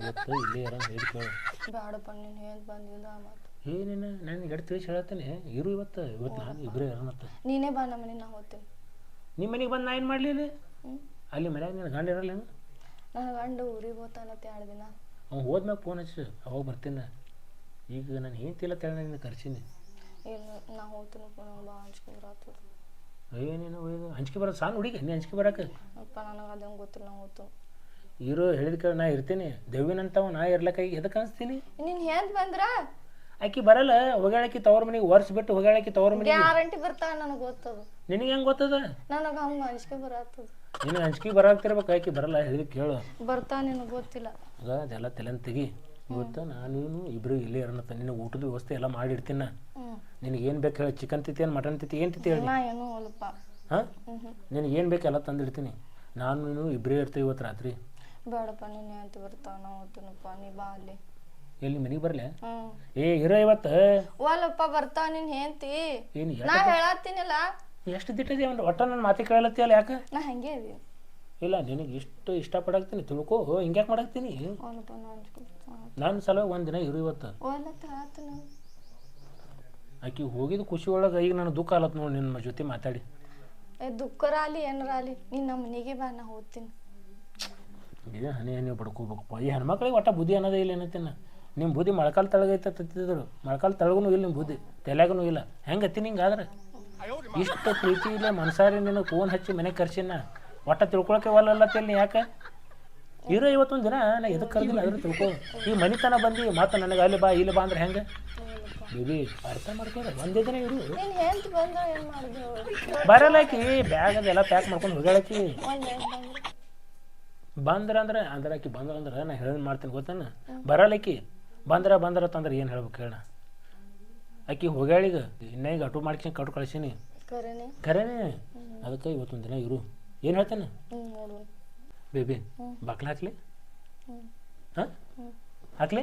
ಇವತ್ತು ಇಲ್ಲೇ ಯಾರ ಹೇಳಿ ಕೇಳು. ಬ್ಯಾಡಪ್ಪ ನೀನು ಏನ್ ಬಂದಿಲ್ಲ ಮತ್ತು ಏನೇನು ನಾನು ಗಡಿ ತಿಳಿಸಿ ಹೇಳತ್ತೇನೆ ಇರು ಇವತ್ತು ಇವತ್ತು ನಾನು ಇಬ್ಬರೇ ಇರೋಣತ್ತ ನೀನೇ ಬಾ ನಮ್ಮ ಮನೆ ನಾ ಹೋಗ್ತೀನಿ. ನಿಮ್ಮ ಮನೆಗೆ ಬಂದು ನಾ ಏನು ಮಾಡಲಿ ಇಲ್ಲಿ? ಅಲ್ಲಿ ಮನ್ಯಾಗ ನಿನ್ನ ಗಂಡ ಇರಲ್ಲ ನನ್ನ ಗಂಡ ಊರಿಗೆ ಹೋಗ್ತಾನತ್ತೆ ಎರಡು ದಿನ. ಅವ್ನು ಹೋದ್ಮ್ಯಾಗ ಫೋನ್ ಹಚ್ಚು ಅವಾಗ ಬರ್ತೀನಿ ಈಗ ನಾನು ಹೇಳ್ತಿಲ್ಲ ತೇಳ ನಿನ್ನ ಕರ್ಸೀನಿ. ಇಲ್ಲ ನಾ ಹೋಗ್ತೀನಿ ಭಾಳ ಅಂಜಿಕೆ ಬರತ್ತದ ಏನೇನು ಇದು? ಅಂಜಿಕೆ ಬರೋದು ಸಣ್ಣ ಹುಡುಗಿ ನೀ ಹಂಚಿಕೆ ಬರಕ್ಕೆ ಅಪ್ಪ ನನಗೆ ಅದೇನು ಗೊತ್ತಿಲ್ಲ ಹೋಗ್ತೀನಿ ಇರೋ ಹೇಳಿದ ಕೇಳಿ ನಾ ಇರ್ತೀನಿ. ದೆವ್ವಿನಂತವ ನಾ ಇರ್ಲಕ್ಕ ಎದಕ್ಕೆ ಅನಿಸ್ತೀನಿ? ನೀನ್ ಹೆಂಗ್ ಬಂದ್ರ? ಆಕಿ ಬರಲ್ಲ ಹೊಗಳಕ್ಕಿ ತವ್ರ ಮನೆಗೆ ವರ್ಷ ಬಿಟ್ಟು ಹೊಗಳಕ್ಕಿ ತವ್ರ ಮನೆಗೆ. ಗ್ಯಾರಂಟಿ ಬರ್ತಾ ನನಗೆ ಗೊತ್ತದ. ನಿನಗೆ ಹೆಂಗೆ ಗೊತ್ತದ? ನನಗೆ ಹಂಗೆ ಹಂಚಿಕೆ ಬರತ್ತದ ನಿನಗೆ ಅಂಜಿಕೆ ಬರಾಕ್ತಿರ್ಬೇಕು ಆಕಿ ಬರಲ್ಲ ಹೇಳಿದ ಕೇಳು. ಬರ್ತಾ ನಿನಗೆ ಗೊತ್ತಿಲ್ಲ. ಅದೆಲ್ಲ ತಲೆನ ತೆಗಿ. ಇವತ್ತು ನಾನು ಇಬ್ರು ಇಲ್ಲೇ ಇರೋಣ ನಿನಗೆ ಊಟದ ವ್ಯವಸ್ಥೆ ಎಲ್ಲ ಮಾಡಿಡ್ತೀನಿ. ನಾ ನಿನಗೆ ಏನು ಬೇಕು ಹೇಳಿ ಚಿಕನ್ ತಿತಿ ಏನು ಮಟನ್ ತಿತಿ ಏನು ತಿತಿ ಹೇಳಿ. ಏನೂ ಹೋಲಪ್ಪ ಹಾಂ? ನಿನಗೆ ಏನು ಬೇಕು ಎಲ್ಲ ತಂದಿಡ್ತೀನಿ. ನಾನು ನೀನು ಇಬ್ಬರೇ ಇರ್ತೀವಿ ಇವತ್ತು ರಾತ್ರಿ. ಬೇಡಪ್ಪ ನೀನು ಅಂತ ಬರ್ತಾವ ನಾ ಹೋಗ್ತೀನಪ್ಪ ನೀ ಬಾ ಅಲ್ಲಿ. ಎಲ್ಲಿ ಮನೆಗೆ ಬರಲೆ? ಏ ಇರೋ ಇವತ್ತು? ಓಲಪ್ಪ ಬರ್ತಾವ ನೀನು ಹೇಂತಿ ಏನು ನಾ ಹೇಳತ್ತೀನಿಲ್ಲ. ಎಷ್ಟು ದಿಟ್ಟಿದೆ ಒಂದು ಒಟ್ಟ ನನ್ನ ಮಾತಿ ಕೇಳತ್ತೀಯಲ್ಲ ಯಾಕೆ? ನಾ ಹಂಗೆ ಇದೀನಿ. ಇಲ್ಲ ನಿನಗೆ ಇಷ್ಟು ಇಷ್ಟಪಡಾಕ್ತೀನಿ ತಿಳ್ಕೊ ಹಿಂಗ್ಯಾಕೆ ಮಾಡಾಕ್ತೀನಿ. ಓಲಪ್ಪ ನಾನು ನನ್ನ ಸಲ ಒಂದು ದಿನ ಇರು ಇವತ್ತು ಆಕಿ ಹೋಗಿದ್ದು ಖುಷಿ ಒಳಗೆ ಈಗ ನನಗೆ ದುಃಖ ಆಲತ್ ನೋಡಿ ನಿನ್ನ ಜೊತೆ ಮಾತಾಡಿ. ಏ ದುಃಖರ ಆಲಿ ಏನಾರ ಆಲಿ? ನೀನ್ ನಮ್ಮ ಮನೆಗೆ ಬಾ ನಾ ಹೋಗ್ತೀನಿ. ಏ ಹನಿ ಹನಿ ಬಡ್ಕೋಬೇಕಪ್ಪ. ಈ ಹೆಣ್ಮಕ್ಳಿಗೆ ಒಟ್ಟ ಬುದ್ಧಿ ಅನ್ನೋದೇ ಇಲ್ಲ ಏನತ್ತೀನ ನಿಮ್ಮ ಬುದ್ಧಿ ಮೊಳಕಾಲು ತಳಗೈತೆ ತತ್ತಿದ್ರು ಮೊಳಕಾಲು ತಳಗೂ ಇಲ್ಲ ನಿಮ್ಮ ಬುದ್ಧಿ. ತಲೆಗೂ ಇಲ್ಲ. ಹೆಂಗೆ ಹತ್ತೀನಿ ಹಿಂಗಾದ್ರೆ ಇಷ್ಟು ಪ್ರೀತಿ ಇಲ್ಲ ಮನ್ಸಾರಿ ನಿನಗೆ ಫೋನ್ ಹಚ್ಚಿ ಮನೆ ಕರ್ಸಿನ? ಒಟ್ಟ ತಿಳ್ಕೊಳಕ್ಕೆ ತಿಳಿ ಯಾಕೆ? ಇರೋ ಇವತ್ತೊಂದು ದಿನ ನಾ ಎದಕ್ಕೆ ಕರೆದಿಲ್ಲ ಅದ್ರ ತಿಳ್ಕೊ. ಈ ಮನಿತನ ಬಂದು ಮತ್ತೆ ನನಗೆ ಅಲ್ಲಿ ಬಾ ಇಲ್ಲಿ ಬಾ ಅಂದ್ರೆ ಹೆಂಗೆ? ಬೇಬಿ ಅರ್ಥ ಮಾಡ್ಕೊರ ಒಂದೇ ದಿನ ಇರು. ಬರಲಾಕಿ ಬ್ಯಾಗ್ ಅದೆಲ್ಲ ಪ್ಯಾಕ್ ಮಾಡ್ಕೊಂಡು ಹೋಗ್ಯಾಳಕಿ ಬಂದ್ರ? ಅಂದ್ರೆ ಅಂದ್ರೆ ಆಕಿ ಬಂದ್ರ ಅಂದ್ರೆ ನಾ ಹೇಳಿ ಮಾಡ್ತೀನಿ ಗೊತ್ತಾನ? ಬರಲಾಕಿ ಬಂದ್ರ ಬಂದ್ರ ತಂದ್ರೆ ಏನು ಹೇಳ್ಬೇಕು ಹೇಳ. ಆಕಿ ಹೋಗ್ಯಾಳೀಗ ಇನ್ನ ಈಗ ಅಟು ಮಾಡ್ಕೊಂಡು ಕಟ್ಟು ಕಳಿಸೀನಿ. ಕರೆನೆ. ಖರೇನೆ ಅದಕ್ಕೆ ಇವತ್ತೊಂದು ದಿನ ಇರು. ಏನು ಹೇಳ್ತೇನೆ? ಬೇಬಿ ಬಾಕ್ಲ ಹಾಕ್ಲಿ. ಹ್ಮ್. ಹಾಂ? ಹಾಕ್ಲಿ.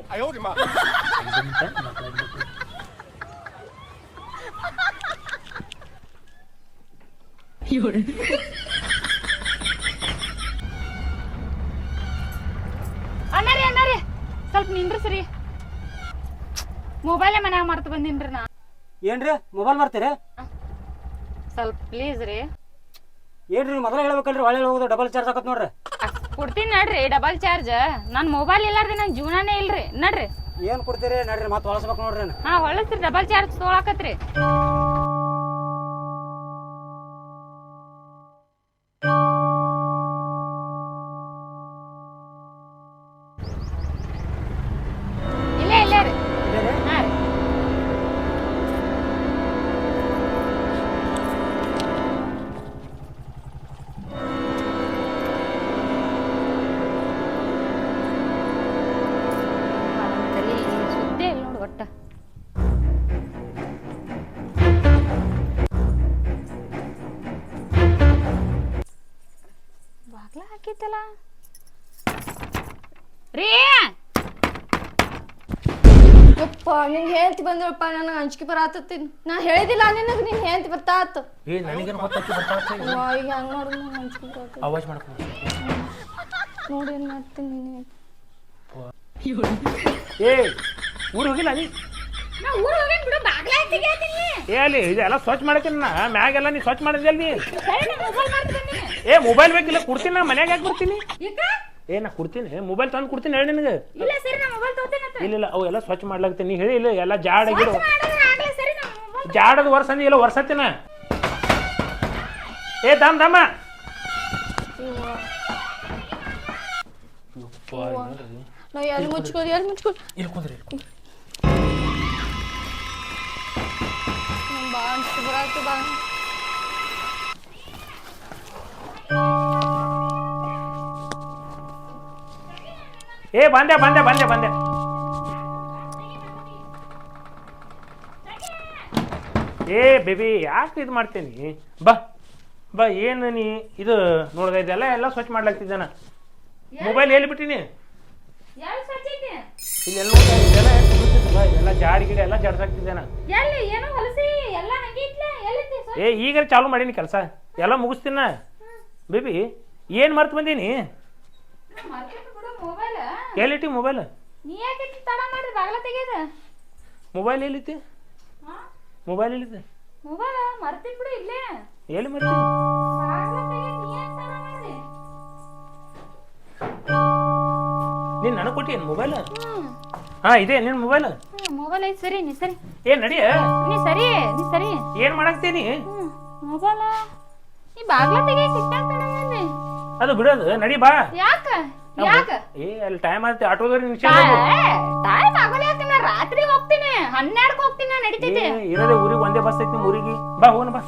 ಅಣ್ಣಾರಿ ಅಣ್ಣಾರಿ. ಸ್ವಲ್ಪ ನಿಂದ್ರಿ ಸರಿ. ಮೊಬೈಲೇ ಮನ್ಯಾಗ ಮರ್ತು ಬಂದಿನ್ರಿ ನಾ. ಏನ್ರಿ? ಮೊಬೈಲ್ ಮಾಡ್ತೀರಿ? ಸ್ವಲ್ಪ ಪ್ಲೀಸ್ ರೀ. ಏನ್ರಿ ಮೊದಲ ಹೇಳ್ಬೇಕಲ್ರಿ ಒಳ್ಳೆ ಹೋಗೋದು ಡಬಲ್ ಚಾರ್ಜ್ ಹಾಕತ್ ನೋಡ್ರಿ. ಕೊಡ್ತೀನಿ ನಡ್ರಿ ಡಬಲ್ ಚಾರ್ಜ್ ನನ್ನ ಮೊಬೈಲ್ ಇಲ್ಲಾರ್ದೆ ನನ್ ಜೀವನನೇ ಇಲ್ರಿ. ನಡ್ರಿ. ಏನ್ ಕೊಡ್ತೀರಿ? ನಡ್ರಿ ಮತ್ತೆ ಹೊಳಸ್ಬೇಕು ನೋಡ್ರಿ ಹಾ ಹೊಲಸ್ರಿ ಡಬಲ್ ಚಾರ್ಜ್ ತೊಗೊಳಕತ್ರಿ. ಹಾಕಿತ್ತಲ್ಲ ರೀ! ಯಪ್ಪ ನಿನ್ ಹೇಳ್ತಿ ಬಂದ್ರಪ್ಪ ನನಗೆ ಅಂಜಿಕೆ ಬರಾತತ್ತೀನಿ ನಾ ಹೇಳಿದಿಲ್ಲ ನಿನಗೆ ನೀನ್ ಹೇಳ್ತಿ ಬರ್ತಾತ. ಏ ನನಗೇನು ಗೊತ್ತಾಯ್ತು ಬರ್ತಾವ ಅವ್ವ, ಈಗ ಹಂಗ್ ನೋಡು ನಂಗೆ ಅಂಜಿಕೆ ಬರಾತ ಅವಾಜ್ ಮಾಡ್ಕೊ. ನೋಡಿ ಏನ್ ಮಾಡ್ತೀನಿ ನೀನು ಏ ಊರು ಹೋಗಿಲ್ಲ ನೀ? ನಾ ಊರ್ ಹೋಗೇನ್ ಬಿಡು ಬಾಗ್ಲ ಏ ಅಲ್ಲಿ ಇದೆಲ್ಲ ಸ್ವಚ್ಛ ಮಾಡತ್ತೀನಿ ನಾ ಮ್ಯಾಗೆಲ್ಲ ನೀ ಸ್ವಚ್ಛ ಮಾಡಿದ್ಯಲ್ಲಿ ನೀ ಮಾಡ್ತೀನಿ ಏ ಮೊಬೈಲ್ ಬೇಕಿಲ್ಲ ಕೊಡ್ತೀನಿ ನಾ ಮನ್ಯಾಗ ಯಾಕೆ ಬರ್ತೀನಿ? ಏ ನಾ ಕೊಡ್ತೀನಿ ಮೊಬೈಲ್ ತಂದು ಕೊಡ್ತೀನಿ ಹೇಳಿ ನಿನಗೆ. ಇಲ್ಲ ಇಲ್ಲ ಅವು ಎಲ್ಲ ಸ್ವಚ್ಛ ಮಾಡ್ಲಾಗ್ತೀನಿ ನೀ ಹೇಳಿ ಇಲ್ಲ ಎಲ್ಲ ಜಾಡ ಗಿಡ ಜಾಡದ ವರ್ಷ ಅಂದಿ ಇಲ್ಲ ವರ್ಷತ್ತಿನ ಏ ದಮ್ ದಮ್ಮ ನಾವು ಎಲ್ಲಿ ಇಲ್ಲಿ ಕುಂದ್ರಿ. ಅಂಜಿಕೆ ಬರಾತ ಬಾ ಏ ಬಂದೆ ಬಂದೆ ಬಂದೆ ಬಂದೆ. ಏ ಬೇಬಿ ಯಾಕೆ ಇದು ಮಾಡ್ತೀನಿ? ಬಾ ಬಾ ಏನು ನೀ ಇದು ನೋಡ್ದ ಇದೆಲ್ಲ ಎಲ್ಲ ಸ್ವಚ್ಛ ಮಾಡ್ಲಾಗ್ತಿದ್ದಾನ. ಮೊಬೈಲ್ ಎಲ್ಲಿ ಬಿಟ್ಟಿನಿ? ಇಲ್ಲಿ ಎಲ್ಲ ಇದೆಲ್ಲ ಇದೆಲ್ಲ ಜಾಡಿ ಗಿಡ ಎಲ್ಲ ಜಡ್ಸಾಕ್ತಿದ್ದಾನ ಎಲ್ಲಿ? ಏನೋ ಹೊಲಸಿ? ಎಲ್ಲ ಹಂಗೆ ಇಟ್ಲ? ಎಲ್ಲಿತ್ತಿ ಏ ಈಗ ಚಾಲು ಮಾಡೀನಿ ಕೆಲಸ. ಎಲ್ಲ ಮುಗಿಸ್ತೀನ ಬೇಬಿ ಏನು ಮರ್ತು ಬಂದೀನಿ? ಮಾರ್ಕೆಟ್ ಬಿಡು ಮೊಬೈಲ್ ಎಲ್ಲಿಟ್ಟಿ ಮೊಬೈಲ್? ನೀ ಯಾಕೆ ಇಷ್ಟ್ ತಡ ಮಾಡಿದ್ರೆ ಬಾಗ್ಲ ತೆಗೆಯದ? ಮೊಬೈಲ್ ಎಲ್ಲಿತ್ತಿ ಮೊಬೈಲ್ ಎಲ್ಲಿದೆ? ಮೊಬೈಲ್ ಮರ್ತಿಟ್ ಬಿಡು ಇಲ್ಲೇ. ಎಲ್ಲಿ ಮರ್ತಿ ಬಾಗ್ಲ ತೆಗೆಯದ್ ನೀ ಯಾಕೆ ತಡ ಮಾಡ್ದೆ? ನೀನು ನನಗೆ ಕೊಟ್ಟಿಯೇನು ಮೊಬೈಲ್? ಹಾಂ ಇದೆ ನಿನ್ನ ಮೊಬೈಲ್ ಮೊಬೈಲ್ ಐತಿ ಸರಿ ನೀ ಸರಿ. ಏ ನಡಿಯ? ನೀ ಸರಿ ನೀ ಸರಿ. ಏನು ಮಾಡಾಕ್ತೀನಿ? ಮೊಬೈಲ್ ಈ ಬಾಗ್ಲ ತೆಗಿಯಕ್ ಇಟ್ಟಾಗ ತಡ ಮಾಡ್ದೆ ಅದು ಬಿಡೋದು ನಡಿ ಬಾ. ಯಾಕ? ಯಾಕ? ಏ ಅಲ್ಲಿ ಟೈಮ್ ಆಯ್ತು ಆಟೋದವ್ರು ನಿಮಿಷ ಟೈಮ್ ಆಗಲ್ಲ ಯಾಕೆ? ನಾ ರಾತ್ರಿ ಹೋಗ್ತೀನಿ ಹನ್ನೆರಡಕ್ಕೆ ಹೋಗ್ತೀನಿ ನಾ ಇರೋದೇ ಊರಿಗೆ ಒಂದೇ ಬಸ್ ಐತಿ ನಿಮ್ಮ ಊರಿಗೆ. ಬಾ ಹೋಗೋಣ ಬಾ.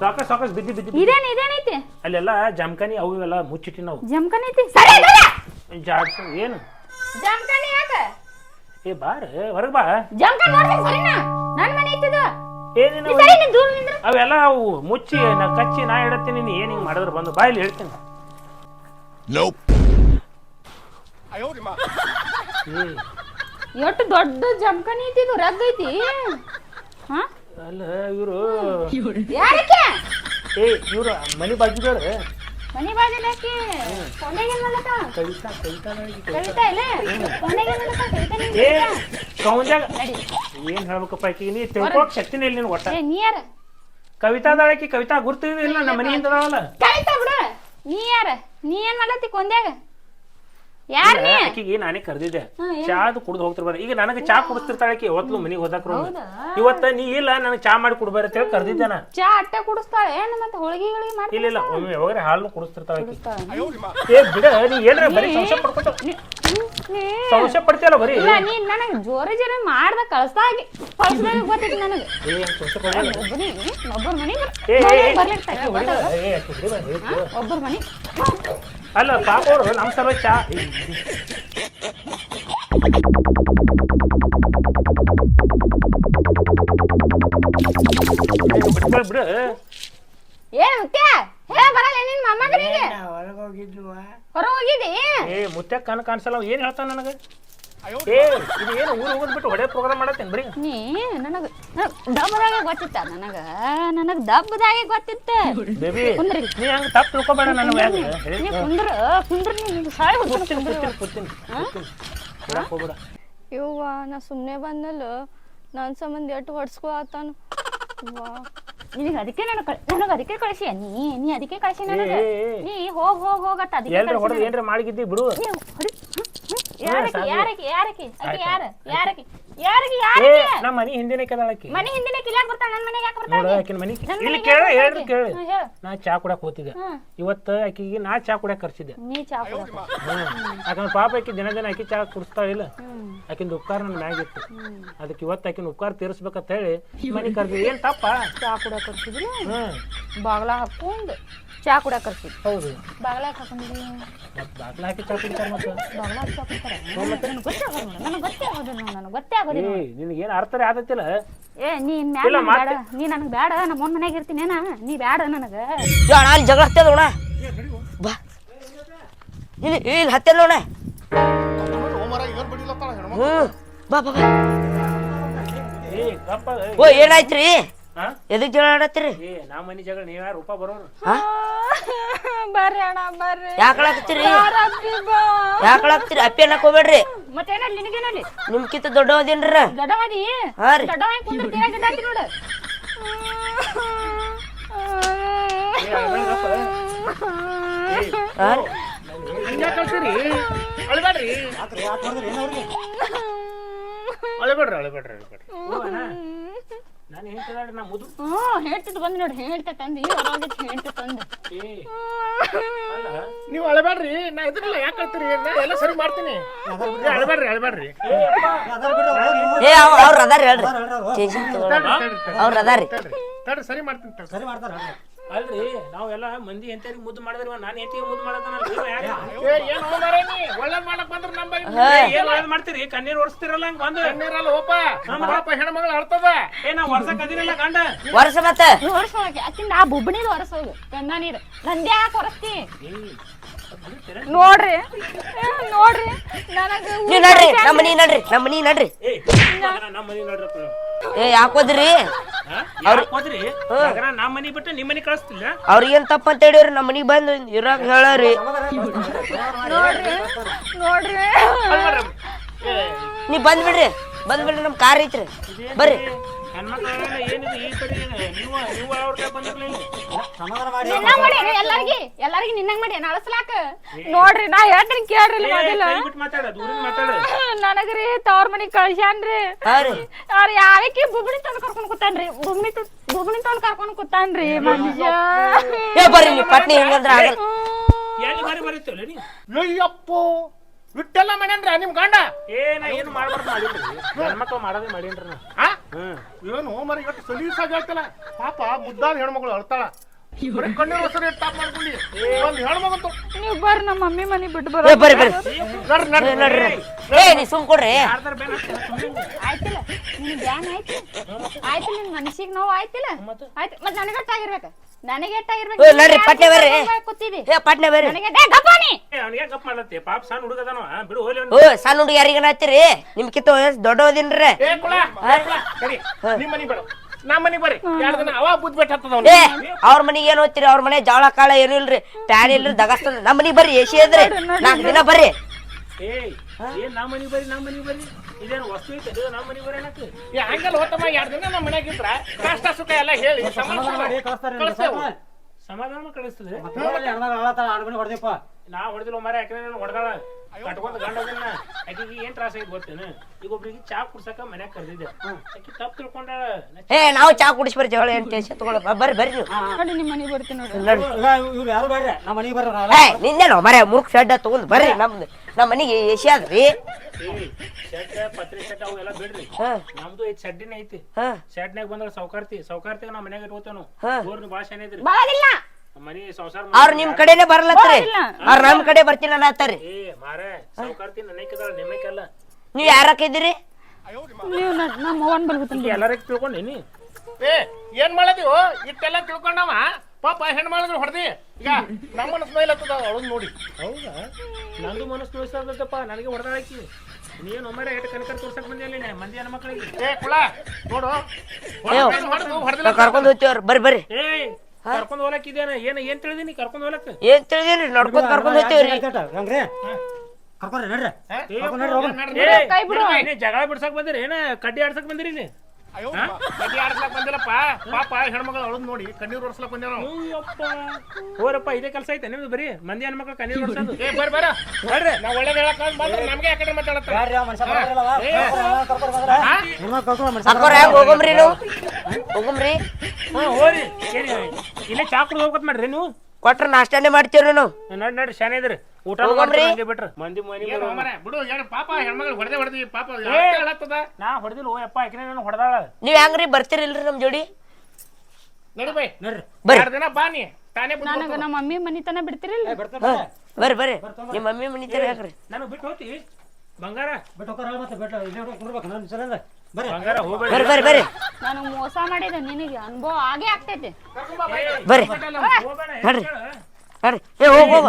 ಸಾಕಷ್ಟು ಸಾಕಷ್ಟು ಬಿದ್ದಿ ಬಿದ್ದಿ ಇದೇನು ಇದೇನ್ ಇದೇನೈತಿ? ಅಲ್ಲೆಲ್ಲ ಜಮ್ಕನಿ ಅವು ಇವೆಲ್ಲ ಮುಚ್ಚಿಟ್ಟಿ ನಾವು ಜಮ್ಕನಿ ಐತಿ? ಸರಿ ಇಲ್ಲ ಏನು? ಜಮ್ಕನಿ ಯಾಕ? ಏ ಬಾರ ಹೊರಗೆ ಬಾ. ಜಂಕ ನೋಡ್ತೀನಿ ಸರಿನಾ? ನನ್ನ ಮನೆ ಐತಿದ ಏನೇನು ನೀ ಸರಿ ನೀ ದೂರ ನಿಂದ್ರ. ಅವೆಲ್ಲ ಅವು ಮುಚ್ಚಿ ನಾ ಕಚ್ಚಿ ನಾ ಇಡತ್ತೀನಿ ನೀ ಏನು ಹಿಂಗೆ ಮಾಡಿದ್ರೆ ಬಂದು. ಬಾ ಇಲ್ಲಿ ಹೇಳ್ತೀನಿ. ಏ. ಎಷ್ಟು ದೊಡ್ಡ ಜಂಕನಿ ಐತಿ ಇದು ರಗ್ ಐತಿ? ಹಾ? ಅಲ್ಲ ಇವರು ಯಾರಕ್ಕೆ? ಏ ಇವ್ರು ಮನೆ ಬಾಜುದವ್ರು ಮನಿ ಬಾಗಿಲ ಹಾಕಿ. ಕೊಂಡೆಗೆ ಏನ್ ಕವಿತಾ ಕವಿತಾ ಕವಿತಾ ಕವಿತಾ ಇಲ್ಲ? ಕೊಂಡೆಗೆ ಮಾಡ್ಲತ್ತ ಕವಿತಾ ನಿಂಗ್ ಕೌಂಜಾಗ ಏನ್ ಹೇಳ್ಬೇಕಪ್ಪ ಆಕಿ ನೀ ತಿಳ್ಕೊಳಕ್ ಶಕ್ತಿನೇ ಇಲ್ಲ ನಿನ್ ಒಟ್ಟ. ಏ ಕವಿತಾ ದಾಳಕಿ ಕವಿತಾ ಗುರ್ತಿಲ್ಲ ನಮ್ಮ ಮನೆಯಿಂದ ಅದಾವಲ್ಲ ಕವಿತಾ ಬಿಡು. ನೀ ಯಾರ? ನೀ ಏನ್ ಮಾಡತ್ತಿ ಕೊಂದ್ಯಾಗ? ಯಾರ್ ನೀ ಆಕಿಗೆ ನಾನೇ ಕರೆದಿದ್ದೆ? ಚಾದು ಕುಡ್ದು ಹೋಗ್ತಿರ್ಬಾರ ಈಗ ನನಗೆ ಚಾ ಕುಡಿಸ್ತಿರ್ತಾಳಕಿ ಯಾವತ್ತು ಮನಿಗೆ ಹೋದಾಕ್ರು ಹೌದಾ? ಇವತ್ತ ನೀ ಇಲ್ಲ ನನಗೆ ಚಾ ಮಾಡಿ ಕುಡ್ಬಾರ ಅಂತ ಹೇಳಿ ಕರೆದಿದ್ದೆ ನಾ ಚಾ ಅಟ್ಟೆ ಕುಡಿಸ್ತಾಳ? ಏನ್ ಮತ್ತೆ ಹೋಳಿಗೆ ಗಿಳಿಗೆ ಮಾಡ್ತಾಳೆ ಇಲ್ಲ ಇಲ್ಲ ಒಮ್ಮೆ ಯಾವಾಗ ಹಾಲು ಕುಡಿಸ್ತಿರ್ತಾಳ ಆಕಿ. ಏ ಬಿಡ ನೀ ಏನ್ರ ಬರೀ ಸಂಶಯ ಪಡ್ಕೊತ ಸಂಶಯ ಪಡ್ತೀಯಲ್ಲ ಬರೀ? ಇಲ್ಲ ನೀ ನನಗೆ ಜೋರಿ ಜೋರಿ ಮಾಡ್ದ ಕಳಿಸ್ದಾಗಿ ಕಳಿಸ್ದಾಗ ಗೊತ್ತಿತ್ತು ನನಗೆ. ಏ ಸಂಶಯ ಪಡ್ಲಿಲ್ಲ. ಒಬ್ಬನಿ ಒಬ್ಬರ ಮನಿ ಏ ಏ, ಏ, ಬರ್ಲಿರ್ತಾರೆ ಆಕಿ ಹೊಡಿಬೇಡ. ಏ, ಆಕಿ ಹೊಡಿಬೇಡ, ಹೇಳ್ತೀಯ. ಒಬ್ಬರ ಮನಿ. ಅಲ್ಲ ಪಾಪ ಅವ್ರು ನಮ್ಮ ಸಲ ಚಾ ಬಿಡ್ಬೇಡ, ಬಿಡು. ಏನ್ ಮುತ್ಯ ಹೇ ಬರಲ್ಲ ನಿನ್ ಮೊಮ್ಮಗನಿಗೆ ಹೊರ ಹೋಗಿದಿ ಏ ಮುತ್ಯ ಕಣ್ ಕಾಣಿಸಲ್ಲ ಅವ ಏನ್ ಹೇಳ್ತಾನ ನನಗ? ಏ ಇದು ಏನು ಊರ್ ಹೋಗೋದ್ ಬಿಟ್ಟು ಹೊಡೆ ಪ್ರೋಗ್ರಾಮ್ ಮಾಡತ್ತೇನ್ ಬರೀ. ನೀ ನನಗ ಗೊತ್ತಿತ್ತ ನನಗ ನನಗ ದಬ್ಬದಾಗೆ ಗೊತ್ತಿತ್ತ. ಬೇಬಿ ಕುಂದ್ರಿ. ನೀ ಹಂಗ ತಪ್ಪು ತಿಳ್ಕೊಬೇಡ ನನ್ನ ಮ್ಯಾಗ ನೀ ಕುಂದ್ರ ಕುಂದ್ರ ನೀನು ಸಾಯ್ ಕೂತೀನಿ ಕೂತೀನಿ ಕೂತೀನಿ ಕೂತೀನಿ ಬಿಡಕ್ ಹೋಗ್ಬೇಡ. ಯವ್ವ ನಾ ಸುಮ್ನೆ ಬಂದಲ್ಲ ನನ್ನ ಸಂಬಂಧ ಎಷ್ಟು ಹೊಡ್ಸ್ಕೊ ಆತಾನು. ನಿನಗೆ ಅದಕ್ಕೆ ನನಗೆ ನನಗೆ ಅದಕ್ಕೆ ಕಳಿಸಿ ನೀ? ನೀ ಅದಕ್ಕೆ ಕಳಿಸಿ ನನಗ. ನೀ ಹೋಗ್ ಹೋಗ್ ಹೋಗತ್ತ ಅದಕ್ಕೆ ಹೊಡೆದು ಏನ್ರ ಮಾಡಿಗಿದ್ದಿ ಬಿಡು. ಯಾರಕ್ಕೆ ಸಾಕು. ಯಾರಕ್ಕೆ ಯಾರಕ್ಕೆ? ಆಕೆ ಆಯ್ತು. ಯಾರ? ಯಾರಕ್ಕೆ? ಯಾರಿಗೆ ಏ ನಮ್ಮ ಮನಿ ಹಿಂದಿನ ಕೆದಾಳಕಿ ಮನೆ ಹಿಂದಿನ ಕಿಲ್ಲಾಕ್ ಬರ್ತಾಳ ನನ್ನ ಮನೆಗೆ ಯಾಕೆ ನೋಡ ಬರ್ತಾಳ ಆಕಿನ ಮನಿ. ನನ್ ಇಲ್ಲಿ ಕೇಳ ಹೇಳ್ರಿ. ನಾ ಚಾ ಕುಡಕ್ ಹೋತಿದ್ದೆ. ಇವತ್ತು ಆಕಿಗೆ ನಾ ಚಾ ಕುಡಕ್ ಕರ್ಸಿದ್ದೆ. ನೀ ಚಾ ಪಾಪ ಆಕಿ ದಿನ ದಿನ ಆಕಿ ಚಾ ಕುಡಿಸ್ತಾಳ ಇಲ್ಲ. ಆಕಿಂದ ಉಪಕಾರ ನನ್ನ ಮ್ಯಾಗ ಇತ್ತು. ಅದಕ್ಕೆ ಇವತ್ತು ಆಕಿನ ಉಪಕಾರ ತೀರಿಸ್ಬೇಕಂತ ಹೇಳಿ ಮನೆ ಕರ್ದಿ ಏನ್ ತಪ್ಪ? ಚಾ ಕುಡ್ಯಾಕ ಕರ್ಸಿದ್ರಿ ಬಾಗ್ಲ ಹಾಕೊಂಡು ಚಾ ಕುಡ್ಯಾಕ ಕರ್ಸಿದ್ರಿ ಹೌದು. ಬಾಗ್ಲಾಗ ಹಾಕೊಂಡಿದ್ರಿ ಮತ್ ಬಾಗ್ಲ ಹಾಕಿ ಚಾ ಕುಡಿತಾರ ಮತ್ತ? ಬಾಗ್ಲ ಹಾಕಿ ಚಾ ಕುಡ್ತಾರ? ನನಗೆ ಗೊತ್ತೇ ಆಗೋದು ನೋಡು ನನಗೆ ಗೊತ್ತೇ ಆಗೋದು ನೋಡು ನನಗೆ ಗೊತ್ತೇ ಆಗೋದು ಏ ನಿನಗೆ ಏನ್ ಅರ್ಥರೇ ಆದತ್ತಿಲ್ಲ? ಏ ನೀ ಮ್ಯಾಲ ಬೇಡ ನೀ ನನಗೆ ಬೇಡ ನಮ್ಮ ಮೊನ್ ಮನೆಗೆ ಇರ್ತೀನಿ ನಾ ಬೇಡ ನನಗೆ. ಅಣ್ಣ ಅಲ್ಲಿ ಜಗಳ ಹತ್ತದ ಅಣ್ಣ ಬಾ. ಇಲ್ಲಿ ಇಲ್ಲಿ ಹತ್ತೆ ನೋಡ ಬಾ ಬಾ ಬಾ. ಏ ಗಪ್ಪ. ಏ. ಓ ಏನಾಯ್ತ್ರೀ? ಎದಕ್ ಜಗಳ ಆಡತ್ತೀರಿ? ಏ ನಾ ಮನಿ ಜಗಳ ನೀವ್ ಯಾರು? ರೂಪ ಬರೋರು? ಬರ್ರಿ ಅಣ್ಣ ಬರ್ರಿ. ಯಾಕಳಾಕತ್ತೀರಿ ಯಾಕಳಾಕತ್ತೀರಿ ಅಪ್ಪಿ ಅನ್ನಕ್ ಹೋಗ್ಬೇಡ್ರಿ. ಮತ್ತೇನಲ್ಲಿ ನಿನಗೇನಲ್ಲಿ ನಿಮ್ಕಿಂತ ದೊಡ್ಡವದೇನ್ರ? ದೊಡ್ಡವಾದಿ? ಹಾ ರೀ. ದೊಡ್ಡವಾಗಿ ಕುಂದ್ರ ನೋಡು. ಹಾ ರೀ? ಅಳ್ಬೇಡ್ರಿ. ಅಳ್ಬೇಡ್ರಿ ಅಳ್ಬೇಡ್ರಿ ಅಳ್ಬೇಡ್ರಿ. ನಾನು ನಾ ಮುದು ಹ್ಮ್ ಹೇಳ್ತಿದ್ ಬಂದ್ ನೋಡಿ ಹೇಳ್ತ ತಂದು ಈ ಹೊರಗಿತ್ತು ಹೇಳ್ತ ತಂದು. ಏ. ಅಲ್ಲ. ನೀವು ಅಳಬೇಡ್ರಿ ನಾ ಇದ್ರಲ್ಲ ಯಾಕೆ ಹೇಳ್ತೀರಿ ನಾ ಎಲ್ಲ ಸರಿ ಮಾಡ್ತೀನಿ. ಅಳಬೇಡ್ರಿ ಅಳಬೇಡ್ರಿ ಅವ್ರು ನಿಮ್ಮ ಏ ಅವ್ ಅವ್ರ ಅದಾರ ಹೇಳ್ರಿ. ಅವ್ರು. ಅದಾರಿ ತಡ್ರಿ ಸರಿ ಮಾಡ್ತೀನಿ ತಡ್ರಿ. ಸರಿ ಮಾಡ್ತಾರ. ಅಲ್ರಿ ನಾವೆಲ್ಲ ಮಂದಿ ಎಂತರಿಗೆ ಮುದ್ದು ಮಾಡಿದ್ರಿ ನಾನು ಎಂತಿಗೆ ಮುದ್ದು ಮಾಡದನಲ್ರಿ ಏನು ಒಳ್ಳೇದ್ ಮಾಡಕ್ ಬಂದ್ರ ನಮ್ಮ ಏನ್ ಒಳ್ಳೇದ್ ಮಾಡ್ತೀರಿ? ಕಣ್ಣೀರ್ ಒರೆಸ್ತಿರಲ್ಲ ಹಂಗ ಬಂದು. ಕಣ್ಣೀರಲ್ಲ ಓಪ. ಪಾಪ ಹೆಣ್ಮಗಳು ಅರ್ತದ ಏ ನಾ ವರ್ಷ ಕದಿರಲ್ಲ ಗಂಡ. ವರ್ಷ ಮತ್ತೆ. ವರ್ಷ ಅಕ್ಕಿಂದ ಆ ಬುಬ್ಬಣಿದ ಒರೆಸೋದು ಗಂಡ ನೀರು. ನಂದೇ ಯಾಕೆ ಒರೆಸ್ತಿ? ನೋಡ್ರಿ. ನೋಡ್ರಿ. ನನಗೆ ನೀ ನಡ್ರಿ ನಮ್ಮ ನೀ ನಡ್ರಿ ನಮ್ಮ ನೀ ನಡ್ರಿ. ಏ ನಮ್ಮ ನೀ ನೋಡ್ರಪ್ಪ ಏ ಯಾಕೋದ್ರಿ ಹೋದ್ರಿ? ನಮ್ಮ ಮನಿ ಬಿಟ್ಟು ನಿಮ್ಮ ಮನಿ ಕಳಿಸ್ತಿಲ್ಲ. ಅವ್ರಿಗೇನ್ ತಪ್ಪ ಅಂತ ಹೇಳಿ ನಮ್ಮ ಮನಿಗ್ ಬಂದು ಇರಾಕ್ ಹೇಳರಿ. ನೋಡ್ರಿ ನೋಡ್ರಿ. ನೀ ಬಂದ್ಬಿಡ್ರಿ ಬಂದ್ಬಿಡ್ರಿ ನಮ್ ಕಾರ್ ಐತ್ರಿ. ಬರ್ರಿ. ಹೆಣ್ಮಕ್ಳೆಲ್ಲ ಏನಿದೆ ಈ ಕಡೆ ನೀವು ನೀವು ಅವ್ರ ಕೈ ಬಂದಿರ್ಲಿಲ್ಲ ಸಮಾಧಾನ ಮಾಡಿ. ನಿನ್ನಂಗ್ ಮಾಡಿ ಎಲ್ಲಾರ್ಗಿ ಎಲ್ಲಾರ್ಗಿ ನಿನ್ನಂಗ್ ಮಾಡಿ ನಳಸ್ಲಾಕ ನೋಡ್ರಿ ನಾ ಹೇಳ್ತೀನಿ ಕೇಳ್ರಿ ಇಲ್ಲಿ ಮೊದಲು. ಕೈ ಬಿಟ್ಟು ಮಾತಾಡ ದೂರಿಂದ ಮಾತಾಡ ನನಗ್ರಿ ತವ್ರ ಮನಿ ಕಳ್ಸ್ಯಾನ್ರಿ. ಅವ್ರ ಯಾವಕ್ಕೆ ಬುಬ್ಣಿ ತಂದು ಕರ್ಕೊಂಡ್ ಕೂತಾನ್ರಿ. ಬುಬ್ಣಿ ತ- ಬುಬ್ಣಿ ತಂದು ಕರ್ಕೊಂಡ್ ಕೂತಾನ್ರಿ ಮನುಷ್ಯ. ಏ ಬರ್ರಿ ಪಟ್ನಿ ಹೆಂಗಂದ್ರ ಆಗಲ್ಲ ಎಲ್ಲಿ ಬಾರಿ ಬರೀತೀವಲ್ಲ ನೀ ಅಯ್ಯಪ್ಪೋ ಬಿಟ್ಟೆಲ್ಲ ಮಾಡ್ಯಾನ್ರ ನಿಮ್ ಗಂಡ? ಏನ ಏನು ಮಾಡ್ಬಾರ್ದು ಹೆಣ್ಮಕ್ಳು ಮಾಡೋದೇ ಮಾಡೀನ್ರಿ ನಾ. ಏನು ಮರಿ ಇವತ್ತು ಸಲೀಸಾಗಿ ಹೇಳ್ತಲ್ಲ ಪಾಪ ಮುದ್ದಾದ ಹೆಣ್ಮಗಳು ಅಳ್ತಾಳ. ಕಣ್ಣೀರ್ ಹೊಸರು ಟಾಪ್ ಮಾಡ್ಕೊಂಡು ಒಂದ್ ಹೆಣ್ಮಗು ತೊ- ನೀವ್ ಬರ್ರಿ ನಮ್ಮ ಮಮ್ಮಿ ಮನಿ ಬಿಟ್ಟು ಏ ಬರೋ ಬರ್ರಿ. ಬರ್ರಿ ನಡ್ರಿ, ನಡ್ರಿ. ನಡ್ರಿ ಏ ನೀ ಸುಮ್ ಕೊಡ್ರಿ. ಯಾರ್ದಾರ ಬೇಡ ಆಯ್ತಿಲ್ಲ ನಿನ್ ಬ್ಯಾನ್ ಆಯ್ತು? ಆಯ್ತು ನಿನ್ ಮನಸ್ಸಿಗೆ ನೋವು ಆಯ್ತಿಲ್ಲ? ಆಯ್ತು ಮತ್ ನನಗೆ ಎಟ್ಟಾಗಿರ್ಬೇಕು? ನನಗೆ ಎಟ್ಟಾಗಿರ್ಬೇಕು? ಏ, ನಡ್ರಿ, ಪಟ್ನೆ ಬರ್ರಿ. ಕೂತಿದಿ? ಏ ಪಟ್ನೆ ಬರ್ರಿ. ನನಗೆ ಏ, ಗಪ್ಪಾನಿ ಅವನಿಗೆ ಗಪ್ ಮಾಡತ್ತೆ ಪಾಪ ಸಣ್ಣ ಹುಡುಗದಾನ ಬಿಡು ಹೋಲಿ ಓ ಸಣ್ಣ ಹುಡುಗ ಯಾರಿಗನ ಹತ್ತಿರಿ ನಿಮ್ಕಿಂತ ವಯಸ್ಸು ದೊಡ್ಡವದಿನ್ರಿ? ಏ ಕುಳ ಸರಿ ನಿಮ್ ಬೇಡ ನಮ್ಮ ಮನಿ ಬರ್ರಿ. ಎರಡು ದಿನ ಅವಾಗ ಬುದ್ಧಿ ಬೆಟ್ಟ ಹತ್ತದ ಏ ಅವ್ರ ಮನಿಗೆ ಏನ್ ಹೋಗ್ತೀರಿ ಅವ್ರ ಮನೆ ಜಾಳ ಕಾಳ ಇರಲ್ರಿ ಇಲ್ರಿ? ಪ್ಯಾನ್ ಇಲ್ರಿ ದಗಸ್ತ ನಮ್ಮ ಮನಿಗ್ ಬರ್ರಿ ಎಸಿ ಇದ್ರಿ. ನಾಲ್ಕು ದಿನ ಬರ್ರಿ. ಏಯ್ ಏನ್ ನಮ್ಮ ಮನಿ ಬರಿ ನಮ್ಮ ಮನಿ ಬರಿ ಇದೇನು ವಸ್ತು ಐತೆ ಇದು ನಮ್ಮ ಮನಿ ಬರಿ ಅನ್ನಕ್ಕೆ ಏ ಹಂಗಲ್ಲ ಹೋತಮ್ಮ ಎರಡು ದಿನ ನಮ್ಮ ಮನ್ಯಾಗ ಇದ್ರ. ಕಷ್ಟ ಸುಖ ಎಲ್ಲ ಹೇಳಿ ಸಮಾಧಾನ ಮಾಡಿ ಕಳಿಸ್ತಾರೆ ಕಳಿಸ್ತೇವೆ ಸಮಾಧಾನ ಕಳಿಸ್ತದೆ ಹೊಡೆದಪ್ಪ ನಾ ಹೊಡೆದಿಲ್ಲ ಮರ ಯಾಕಂದ್ರೆ ನಾನು ಹೊಡೆದಾಳ. ಕಟ್ಕೊಂಡ್ ಗಂಡ ಅದನ್ನ. ಆಕಿಗೆ ಏನ್ ತ್ರಾಸ ಐತಿ ಗೊತ್ತೇನು? ಈಗ ಒಬ್ರಿಗೆ ಚಾ ಕುಡ್ಸಕ ಮನ್ಯಾಗ ಕರೆದಿದ್ದೆ. ಆಕಿ ತಪ್ಪು ತಿಳ್ಕೊಂಡ. ಏ ನಾವು ಚಾ ಕುಡಿಸಿ ಬರ್ತೀವಿ ಹೇಳಿ ಏನ್ ಟೆನ್ಷನ್ ತಗೊಳ ಬರ್ರಿ ಬರ್ರಿ ನೀವು. ನೋಡಿ ನಿಮ್ಮ ಮನೆ ಬರ್ತೀನಿ ಈಗ ಇವ್ರು ಯಾರು ಬೇಡ ನಮ್ಮ ಮನೆಗೆ ಬರ್ರ ಏ ನಿಂದೇನೋ ಮರೆ ಮುರುಕ್ ಶೆಡ್ ತಗೊಂಡ್ ಬರ್ರಿ ನಮ್ದು ನಮ್ಮ ಮನೆಗೆ ಎಸಿ ಅದ್ರಿ ಏಯ್ ಶೆಡ್ ಪತ್ರಿ ಶೆಡ್ ಅವೆಲ್ಲ ಎಲ್ಲ ಬಿಡ್ರಿ. ಹಾ. ನಮ್ದು ಐತಿ ಶೆಡ್ಡಿನ ಐತಿ. ಹಾ. ಶೆಡ್ನ್ಯಾಗ ಬಂದ್ರ ಸೌಕಾರ್ತಿ. ಸೌಕಾರ್ತಿಗೆ ನಾ ಮನ್ಯಾಗ ಇಟ್ಕೋತೇನು ಹಾ. ಊರ್ನ ಭಾಳ ಶಾನೆ ಇದ್ರಿ ಬರೋದಿಲ್ಲ ಮನಿ ಸಂಸಾರ ಅವ್ರ ನಿಮ್ ಕಡೆನೆ ಬರ್ಲತ್ರಿ ಅವ್ರ ನಮ್ ಕಡೆ ಬರ್ತೀನಿ ಅನ್ನತ್ತಾರಿ. ಏ ಮಾರೇ ಸೌಕಾರ್ತಿ ನನಕದಳ ನಿಮ್ಮಕ್ಕೆಲ್ಲ ನೀವ್ ಯಾರಕ್ಕ ಇದ್ದೀರಿ ನೀವು ನಮ್ಮ ಅವ್ವನ್ ಎಲ್ಲಾರ ತಿಳ್ಕೊಂಡೇನಿ ಏ ಏನ್ ಮಾಡದೀವು? ಇಟ್ಟೆಲ್ಲ ತಿಳ್ಕೊಂಡವ? ಪಾಪ ಹೆಣ್ಮಗಳು ಹೊಡೆದಿ. ಈಗ ಮನಸ್ಸು ಸ್ಮೈಲ್ ಹತ್ತದ ಅವಳನ್ನ ನೋಡಿ. ಹೌದಾ? ನಂದು ಮನಸ್ಸು ನೋಯಿಸ್ತದಪ್ಪ ನನಗೆ ಹೊಡೆದಾಳಕಿ. ನೀನು ಒಮ್ಮೆ ಎಟ್ಟು ಕನಕರ್ ತೋರ್ಸಕ್ ಬಂದಿಲ್ಲ ಮಂದಿ ಹೆಣ್ಣ ಮಕ್ಕಳಿಗೆ ಏ ಕುಳ ನೋಡು. ಏ, ಹೊಡೆದು ಹೊಡೆದಿಲ್ಲ ಕರ್ಕೊಂಡ್ ಹೋಗ್ತೀವಿ ಅವ್ರ. ಬರ್ರಿ ಬರ್ರಿ. ಏಯ್ ಕರ್ಕೊಂಡ್ ಹೋಲಕ್ ಇದೇನ? ಏನ ಏನ್ ತಿಳಿದೀನಿ ಕರ್ಕೊಂಡ್ ಹೋಲಕ್ ಏನ್ ತಿಳಿದಿರಿ ನಡ್ಕೊಂಡ್ ಕರ್ಕೊಂಡ್ ಹೋಗ್ತೀವ್ರಿ ಹಂಗ್ರಿ? ಕರ್ಕೊಂಡ್ರಿ ನಡ್ರಿ. ಜಗಳ ಬಿಡ್ಸಕ್ ಬಂದಿರಿ ಏನ ಕಡ್ಡಿ ಆಡ್ಸಕ್ ಬಂದಿರಿ ಇಲ್ಲಿ? ಆಡ್ಸ್ಲಾಕ್ ಬಂದಿಲ್ಲಪ್ಪ. ಪಾಪ ಹೆಣ್ಮಗಳು ಅವಳನ್ನ ನೋಡಿ ಕಣ್ಣೀರ್ ಒರ್ಸ್ಲಾಕ್ ಬಂದೇವ್ ನಾವು ಅಯ್ಯಪ್ಪ. ಹೋರಪ್ಪ ಇದೇ ಕೆಲಸ ಐತೆ ನಿಮ್ದು ಬರೀ? ಮಂದಿ ಹೆಣ್ಮಕ್ಳು ಕಣ್ಣೀರ್ ಹೊಡ್ಸೋದು ಏ ಬರ್ ಬರ ಬರ್ರಿ. ನಾವ್ ಒಳ್ಳೇದ್ ಹೇಳಕ್ ಬಂದ್ರೆ ನಮ್ಗೆ ಯಾಕಡೆ ಮಾತಾಡತ್ತ ಹೋಗಮ್ರಿ ಹೋಗಮ್ರಿ. ಹಾ ಹೋರಿ. ಇಲ್ಲೇ ಚಾ ಕುಡ್ದು ಮಾಡ್ರಿ ನೀವು? ಕೊಟ್ರ ನಾಷ್ಟಾನೇ ಮಾಡ್ತೀವ್ರಿ ನಾವು ನೋಡಿ ನೋಡಿ ಶಾನೆ ಇದ್ರಿ. ಊಟ ಹೋಗಮ್ರಿ. ಹಂಗೆ ಬಿಟ್ರ. ಮಂದಿ ಮನಿ ಏನು ಬಿಡು ಏನು ಪಾಪ ಹೆಣ್ಮಗಳು ಹೊಡೆದೇ ಹೊಡೆದಿ ಪಾಪ ಏ. ಹೇಳತ್ತದ? ನಾ ಹೊಡೆದಿಲ್ಲ ಓ ಯಪ್ಪ ಆಕಿನ ನಾನು ಹೊಡೆದಾಳ? ನೀವ್ ಹೆಂಗ್ರಿ ಬರ್ತೀರಿಲ್ರಿ ನಮ್ ಜೋಡಿ? ನಡಿ ಬೈ. ನೋಡ್ರಿ. ಬರ್ರಿ. ಎರಡು ದಿನ ಬಾ ನೀ. ತಾನೇ ಬಿಟ್ಟು ನನಗ ನಮ್ಮ ಮಮ್ಮಿ ಮನಿ ತನ ಬಿಡ್ತಿರಿಲ್ಲ ಹಾ, ಬರ್ರಿ ಬರ್ರಿ. ನಿಮ್ಮ ಮಮ್ಮಿ ಮನಿ ತರ ಯಾಕ್ರಿ? ನಾನು ಬಿಟ್ಟು ಹೋತಿ ಬಂಗಾರ. ಬಿಟ್ಟು ಹೋಗ್ತಾರ ಮತ್ತೆ ಬಿಟ್ಟು ಇಲ್ಲೇ ಹೊಡ್ಕೊಂಡ್ ಕುಂಡ್ರ್ಬೇಕು ನಮ್ಮ ಸಲ ಬರ್ರಿ. ಬರ್ರಿ ಬರ್ರಿ ನಾನು ಮೋಸ ಮಾಡಿದ ನಿನಗೆ ಅನುಭವ ಆಗೇ ಆಗ್ತೈತಿ. ಬರ್ರಿ. ಬರ್ರಿ. ಬರ್ರಿ. ಏ ಹೋಗ ಹೋಗ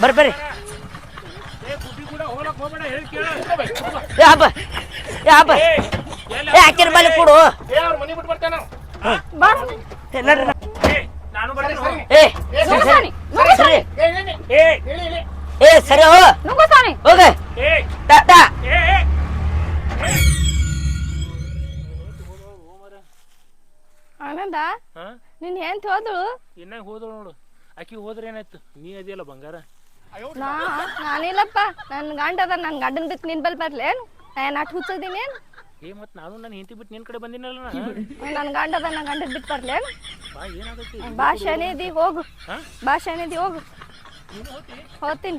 ಬರ್ರಿ. ಬರ್ರಿ ಏ ಗುಬ್ಬಿ ಕೂಡ ಹೋಗ್ಲಕ್ ಹೋಗ್ಬೇಡ ಹೇಳಿ ಕೇಳು. ಏ ಹಬ್ಬ. ಏ ಹಬ್ಬ. ಏ ಅಕ್ಕಿನ ಬಲ್ಲಿ ಕೊಡು. ಏ ನಡ್ರಿ ಸರಿ ಏ ಸರಿ ಹೋಗ. ಏ ಟಾ ಟಾ ಏ ಏ. ಆನಂದ ನಿನ್ನ ನಿನ್ ಹೆಂತ ಹೋದಳು? ಇನ್ನ ಹೋದಳು ನೋಡು. ಆಕಿ ಹೋದ್ರೆ ಏನಾಯ್ತು? ನೀ ಅದಿಯಲ್ಲ ಬಂಗಾರ? ನಾ ನಾನಿಲ್ಲಪ್ಪ. ನನ್ನ ಗಂಡ ಅದ ನನ್ ಗಂಡನ್ ಬಿಟ್ಟು ನಿನ್ ಬಲ್ ಬರ್ಲೇನು ನಾನು ಅಟ್ ಹುಚ್ಚದಿನಿ ಏ ಮತ್ ನಾನು ನನ್ನ ಹೆಂಡತಿ ಬಿಟ್ಟು ನಿನ್ ಕಡೆ ಬಂದಿನಲ್ಲ ನಾನು? ನನ್ನ ಗಂಡ ಅದ ನನ್ನ ಗಂಡನ್ ಬಿಟ್ಟು ಬರ್ಲೇನು ಬಾ ಏನಾಗೈತಿ ಬಾ ಶನಿದಿ ಹೋಗು. ಬಾ ಶನಿದಿ ಹೋಗು. হতিন